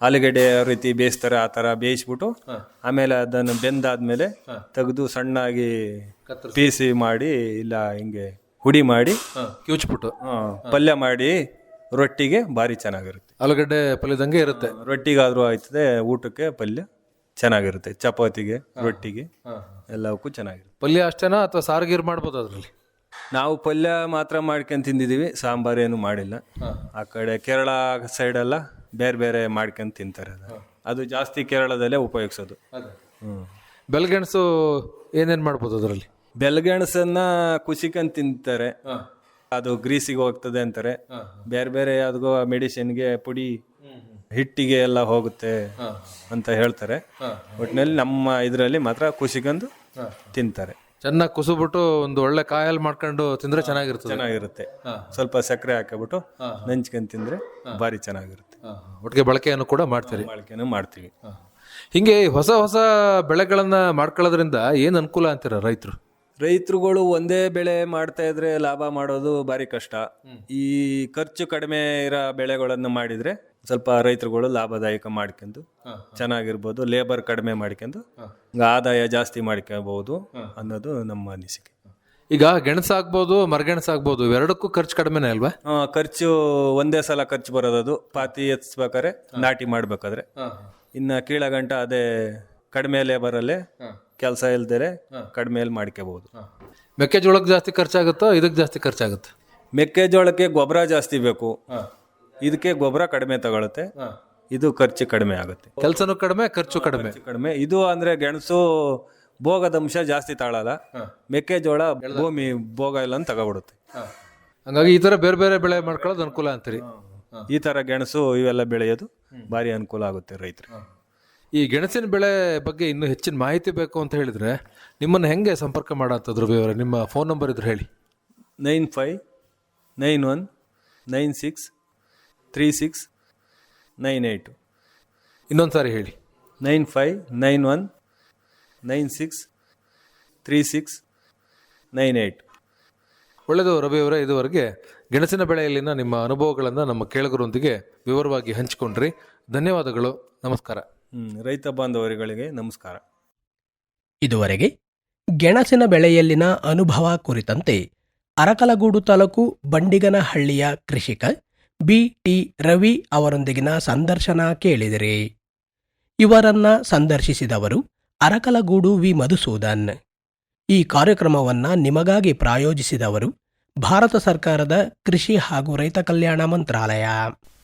S3: ಆಲೂಗಡ್ಡೆ ಯಾವ ರೀತಿ ಬೇಯಿಸ್ತಾರೆ ಆ ಥರ ಬೇಯಿಸ್ಬಿಟ್ಟು ಆಮೇಲೆ ಅದನ್ನು ಬೆಂದಾದ್ಮೇಲೆ ತೆಗೆದು ಸಣ್ಣಾಗಿ ಪೀಸಿ ಮಾಡಿ ಇಲ್ಲ ಹಿಂಗೆ ಹುಡಿ ಮಾಡಿ
S2: ಕಿವುಚ್ಬಿಟ್ಟು
S3: ಪಲ್ಯ ಮಾಡಿ ರೊಟ್ಟಿಗೆ ಭಾರಿ ಚೆನ್ನಾಗಿರುತ್ತೆ.
S2: ಆಲೂಗಡ್ಡೆ ಪಲ್ಯದಂಗೆ ಇರುತ್ತೆ.
S3: ರೊಟ್ಟಿಗಾದ್ರೂ ಆಯ್ತದೆ ಊಟಕ್ಕೆ ಪಲ್ಯ ಚೆನ್ನಾಗಿರುತ್ತೆ. ಚಪಾತಿಗೆ ರೊಟ್ಟಿಗೆ ಎಲ್ಲವಕ್ಕೂ ಚೆನ್ನಾಗಿರುತ್ತೆ.
S2: ಪಲ್ಯ ಅಷ್ಟೇನಾ ಅಥವಾ ಸಾರುಗೀರು ಮಾಡ್ಬೋದು ಅದರಲ್ಲಿ?
S3: ನಾವು ಪಲ್ಯ ಮಾತ್ರ ಮಾಡ್ಕೊಂಡು ತಿಂದಿದ್ದೀವಿ ಸಾಂಬಾರೇನು ಮಾಡಿಲ್ಲ. ಆ ಕಡೆ ಕೇರಳ ಸೈಡೆಲ್ಲ ಬೇರೆ ಬೇರೆ ಮಾಡ್ಕೊಂಡು ತಿಂತಾರೆ ಅದು. ಅದು ಜಾಸ್ತಿ ಕೇರಳದಲ್ಲೇ ಉಪಯೋಗಿಸೋದು. ಹ್ಞೂ
S2: ಬೆಲ್ಗೆಣಸು ಏನೇನು ಮಾಡ್ಬೋದು ಅದರಲ್ಲಿ?
S3: ಬೆಲ್ಗೆಣಸನ್ನ ಕುಸಿಕೊಂಡು ತಿಂತಾರೆ. ಅದು ಗ್ರೀಸಿಗೆ ಹೋಗ್ತದೆ ಅಂತಾರೆ. ಬೇರೆ ಬೇರೆ ಯಾವ್ದೋ ಮೆಡಿಸಿನ್ಗೆ ಪುಡಿ ಹಿಟ್ಟಿಗೆ ಎಲ್ಲ ಹೋಗುತ್ತೆ ಅಂತ ಹೇಳ್ತಾರೆ. ಒಟ್ಟಿನಲ್ಲಿ ನಮ್ಮ ಇದರಲ್ಲಿ ಮಾತ್ರ ಕುಸಿಕಂದು ತಿಂತಾರೆ.
S2: ಚೆನ್ನಾಗಿ ಕುಸುಬಿಟ್ಟು ಒಂದು ಒಳ್ಳೆ ಕಾಯಲ್ಲಿ ಮಾಡ್ಕೊಂಡು ತಿಂದ್ರೆ ಚೆನ್ನಾಗಿರುತ್ತೆ.
S3: ಚೆನ್ನಾಗಿರುತ್ತೆ ಸ್ವಲ್ಪ ಸಕ್ಕರೆ ಹಾಕಿಬಿಟ್ಟು ನೆಂಚ್ಕೊಂಡು ತಿಂದ್ರೆ ಭಾರಿ ಚೆನ್ನಾಗಿರುತ್ತೆ.
S2: ಒಟ್ಟಿಗೆ ಬಳಕೆಯನ್ನು ಕೂಡ ಮಾಡ್ತೀರಿ.
S3: ಬಳಕೆಯನ್ನು ಮಾಡ್ತೀವಿ.
S2: ಹಿಂಗೆ ಹೊಸ ಹೊಸ ಬೆಳೆಗಳನ್ನ ಮಾಡ್ಕೊಳ್ಳೋದ್ರಿಂದ ಏನು ಅನುಕೂಲ ಅಂತೀರ ರೈತರು?
S3: ರೈತರುಗಳು ಒಂದೇ ಬೆಳೆ ಮಾಡ್ತಾ ಇದ್ರೆ ಲಾಭ ಮಾಡೋದು ಭಾರಿ ಕಷ್ಟ. ಈ ಖರ್ಚು ಕಡಿಮೆ ಇರೋ ಬೆಳೆಗಳನ್ನು ಮಾಡಿದ್ರೆ ಸ್ವಲ್ಪ ರೈತರುಗಳು ಲಾಭದಾಯಕ ಮಾಡ್ಕೊಂಡು ಚೆನ್ನಾಗಿರ್ಬೋದು ಲೇಬರ್ ಕಡಿಮೆ ಮಾಡ್ಕೊಂಡು ಆದಾಯ ಜಾಸ್ತಿ ಮಾಡ್ಕೋಬಹುದು ಅನ್ನೋದು ನಮ್ಮ ಅನಿಸಿಕೆ.
S2: ಈಗ ಗೆಣಸಾಗ್ಬೋದು ಮರಗೆಣಸಾಗ್ಬೋದು ಎರಡಕ್ಕೂ ಖರ್ಚು ಕಡಿಮೆನೇ ಅಲ್ವಾ?
S3: ಆ, ಖರ್ಚು ಒಂದೇ ಸಲ ಖರ್ಚು ಬರೋದು ಪಾತಿ ಎತ್ಸ್ಬೇಕಾದ್ರೆ ನಾಟಿ ಮಾಡ್ಬೇಕಾದ್ರೆ. ಇನ್ನ ಕೀಳಗಂಟ ಅದೇ ಕಡಿಮೆ ಲೇಬರಲ್ಲೇ ಕೆಲಸ ಇಲ್ದೇ ಕಡಿಮೆಯಲ್ಲಿ ಮಾಡ್ಕೋಬಹುದು
S2: ಮೆಕ್ಕೆಜೋಳಕ್ಕೆ ಜಾಸ್ತಿ ಖರ್ಚಾಗುತ್ತೋ ಇದಕ್ಕೆ ಜಾಸ್ತಿ ಖರ್ಚಾಗುತ್ತೆ?
S3: ಮೆಕ್ಕೆಜೋಳಕ್ಕೆ ಗೊಬ್ಬರ ಜಾಸ್ತಿ ಬೇಕು. ಇದಕ್ಕೆ ಗೊಬ್ಬರ ಕಡಿಮೆ ತಗೊಳುತ್ತೆ. ಇದು ಖರ್ಚು ಕಡಿಮೆ ಆಗುತ್ತೆ.
S2: ಕೆಲಸನೂ ಕಡಿಮೆ ಖರ್ಚು ಕಡಿಮೆ.
S3: ಕಡಿಮೆ. ಇದು ಅಂದ್ರೆ ಗೆಣಸು ಭೋಗದ ಅಂಶ ಜಾಸ್ತಿ ತಾಳಲ್ಲ. ಮೆಕ್ಕೆಜೋಳ ಭೂಮಿ ಭೋಗ ಇಲ್ಲ ಅಂತ ತಗೊಬಿಡುತ್ತೆ
S2: ಹಂಗಾಗಿ ಈ ತರ ಬೇರೆ ಬೇರೆ ಬೆಳೆ ಮಾಡ್ಕೊಳ್ಳೋದು ಅನುಕೂಲ ಅಂತೀರಿ?
S3: ಈ ತರ ಗೆಣಸು ಇವೆಲ್ಲ ಬೆಳೆಯೋದು ಭಾರಿ ಅನುಕೂಲ ಆಗುತ್ತೆ ರೈತರು
S2: ಈ ಗೆಣಸಿನ ಬೆಳೆ ಬಗ್ಗೆ ಇನ್ನೂ ಹೆಚ್ಚಿನ ಮಾಹಿತಿ ಬೇಕು ಅಂತ ಹೇಳಿದರೆ ನಿಮ್ಮನ್ನು ಹೆಂಗೆ ಸಂಪರ್ಕ ಮಾಡಂತದ್ರು ವಿವರ ನಿಮ್ಮ ಫೋನ್ ನಂಬರ್ ಇದ್ರೆ ಹೇಳಿ.
S3: Nine five nine one nine six three six nine eight.
S2: ಇನ್ನೊಂದು ಸಾರಿ ಹೇಳಿ.
S3: Nine five nine one nine six three six nine eight.
S2: ಒಳ್ಳೆಯದು ರವಿಯವರೇ ಇದುವರೆಗೆ ಗೆಣಸಿನ ಬೆಳೆಯಲ್ಲಿನ ನಿಮ್ಮ ಅನುಭವಗಳನ್ನು ನಮ್ಮ ಕೇಳಗರೊಂದಿಗೆ ವಿವರವಾಗಿ ಹಂಚಿಕೊಂಡ್ರಿ. ಧನ್ಯವಾದಗಳು. ನಮಸ್ಕಾರ.
S3: ರೈತ ಬಾಂಧವರುಗಳಿಗೆ ನಮಸ್ಕಾರ.
S1: ಇದುವರೆಗೆ ಗೆಣಸಿನ ಬೆಳೆಯಲ್ಲಿನ ಅನುಭವ ಕುರಿತಂತೆ ಅರಕಲಗೂಡು ತಾಲೂಕು ಬಂಡಿಗನಹಳ್ಳಿಯ ಕೃಷಿಕ ಬಿ ಟಿ ರವಿ ಅವರೊಂದಿಗಿನ ಸಂದರ್ಶನ ಕೇಳಿದಿರಿ. ಇವರನ್ನ ಸಂದರ್ಶಿಸಿದವರು ಅರಕಲಗೂಡು ವಿ. ಮಧುಸೂದನ್. ಈ ಕಾರ್ಯಕ್ರಮವನ್ನ ನಿಮಗಾಗಿ ಪ್ರಾಯೋಜಿಸಿದವರು ಭಾರತ ಸರ್ಕಾರದ ಕೃಷಿ ಹಾಗೂ ರೈತ ಕಲ್ಯಾಣ ಮಂತ್ರಾಲಯ.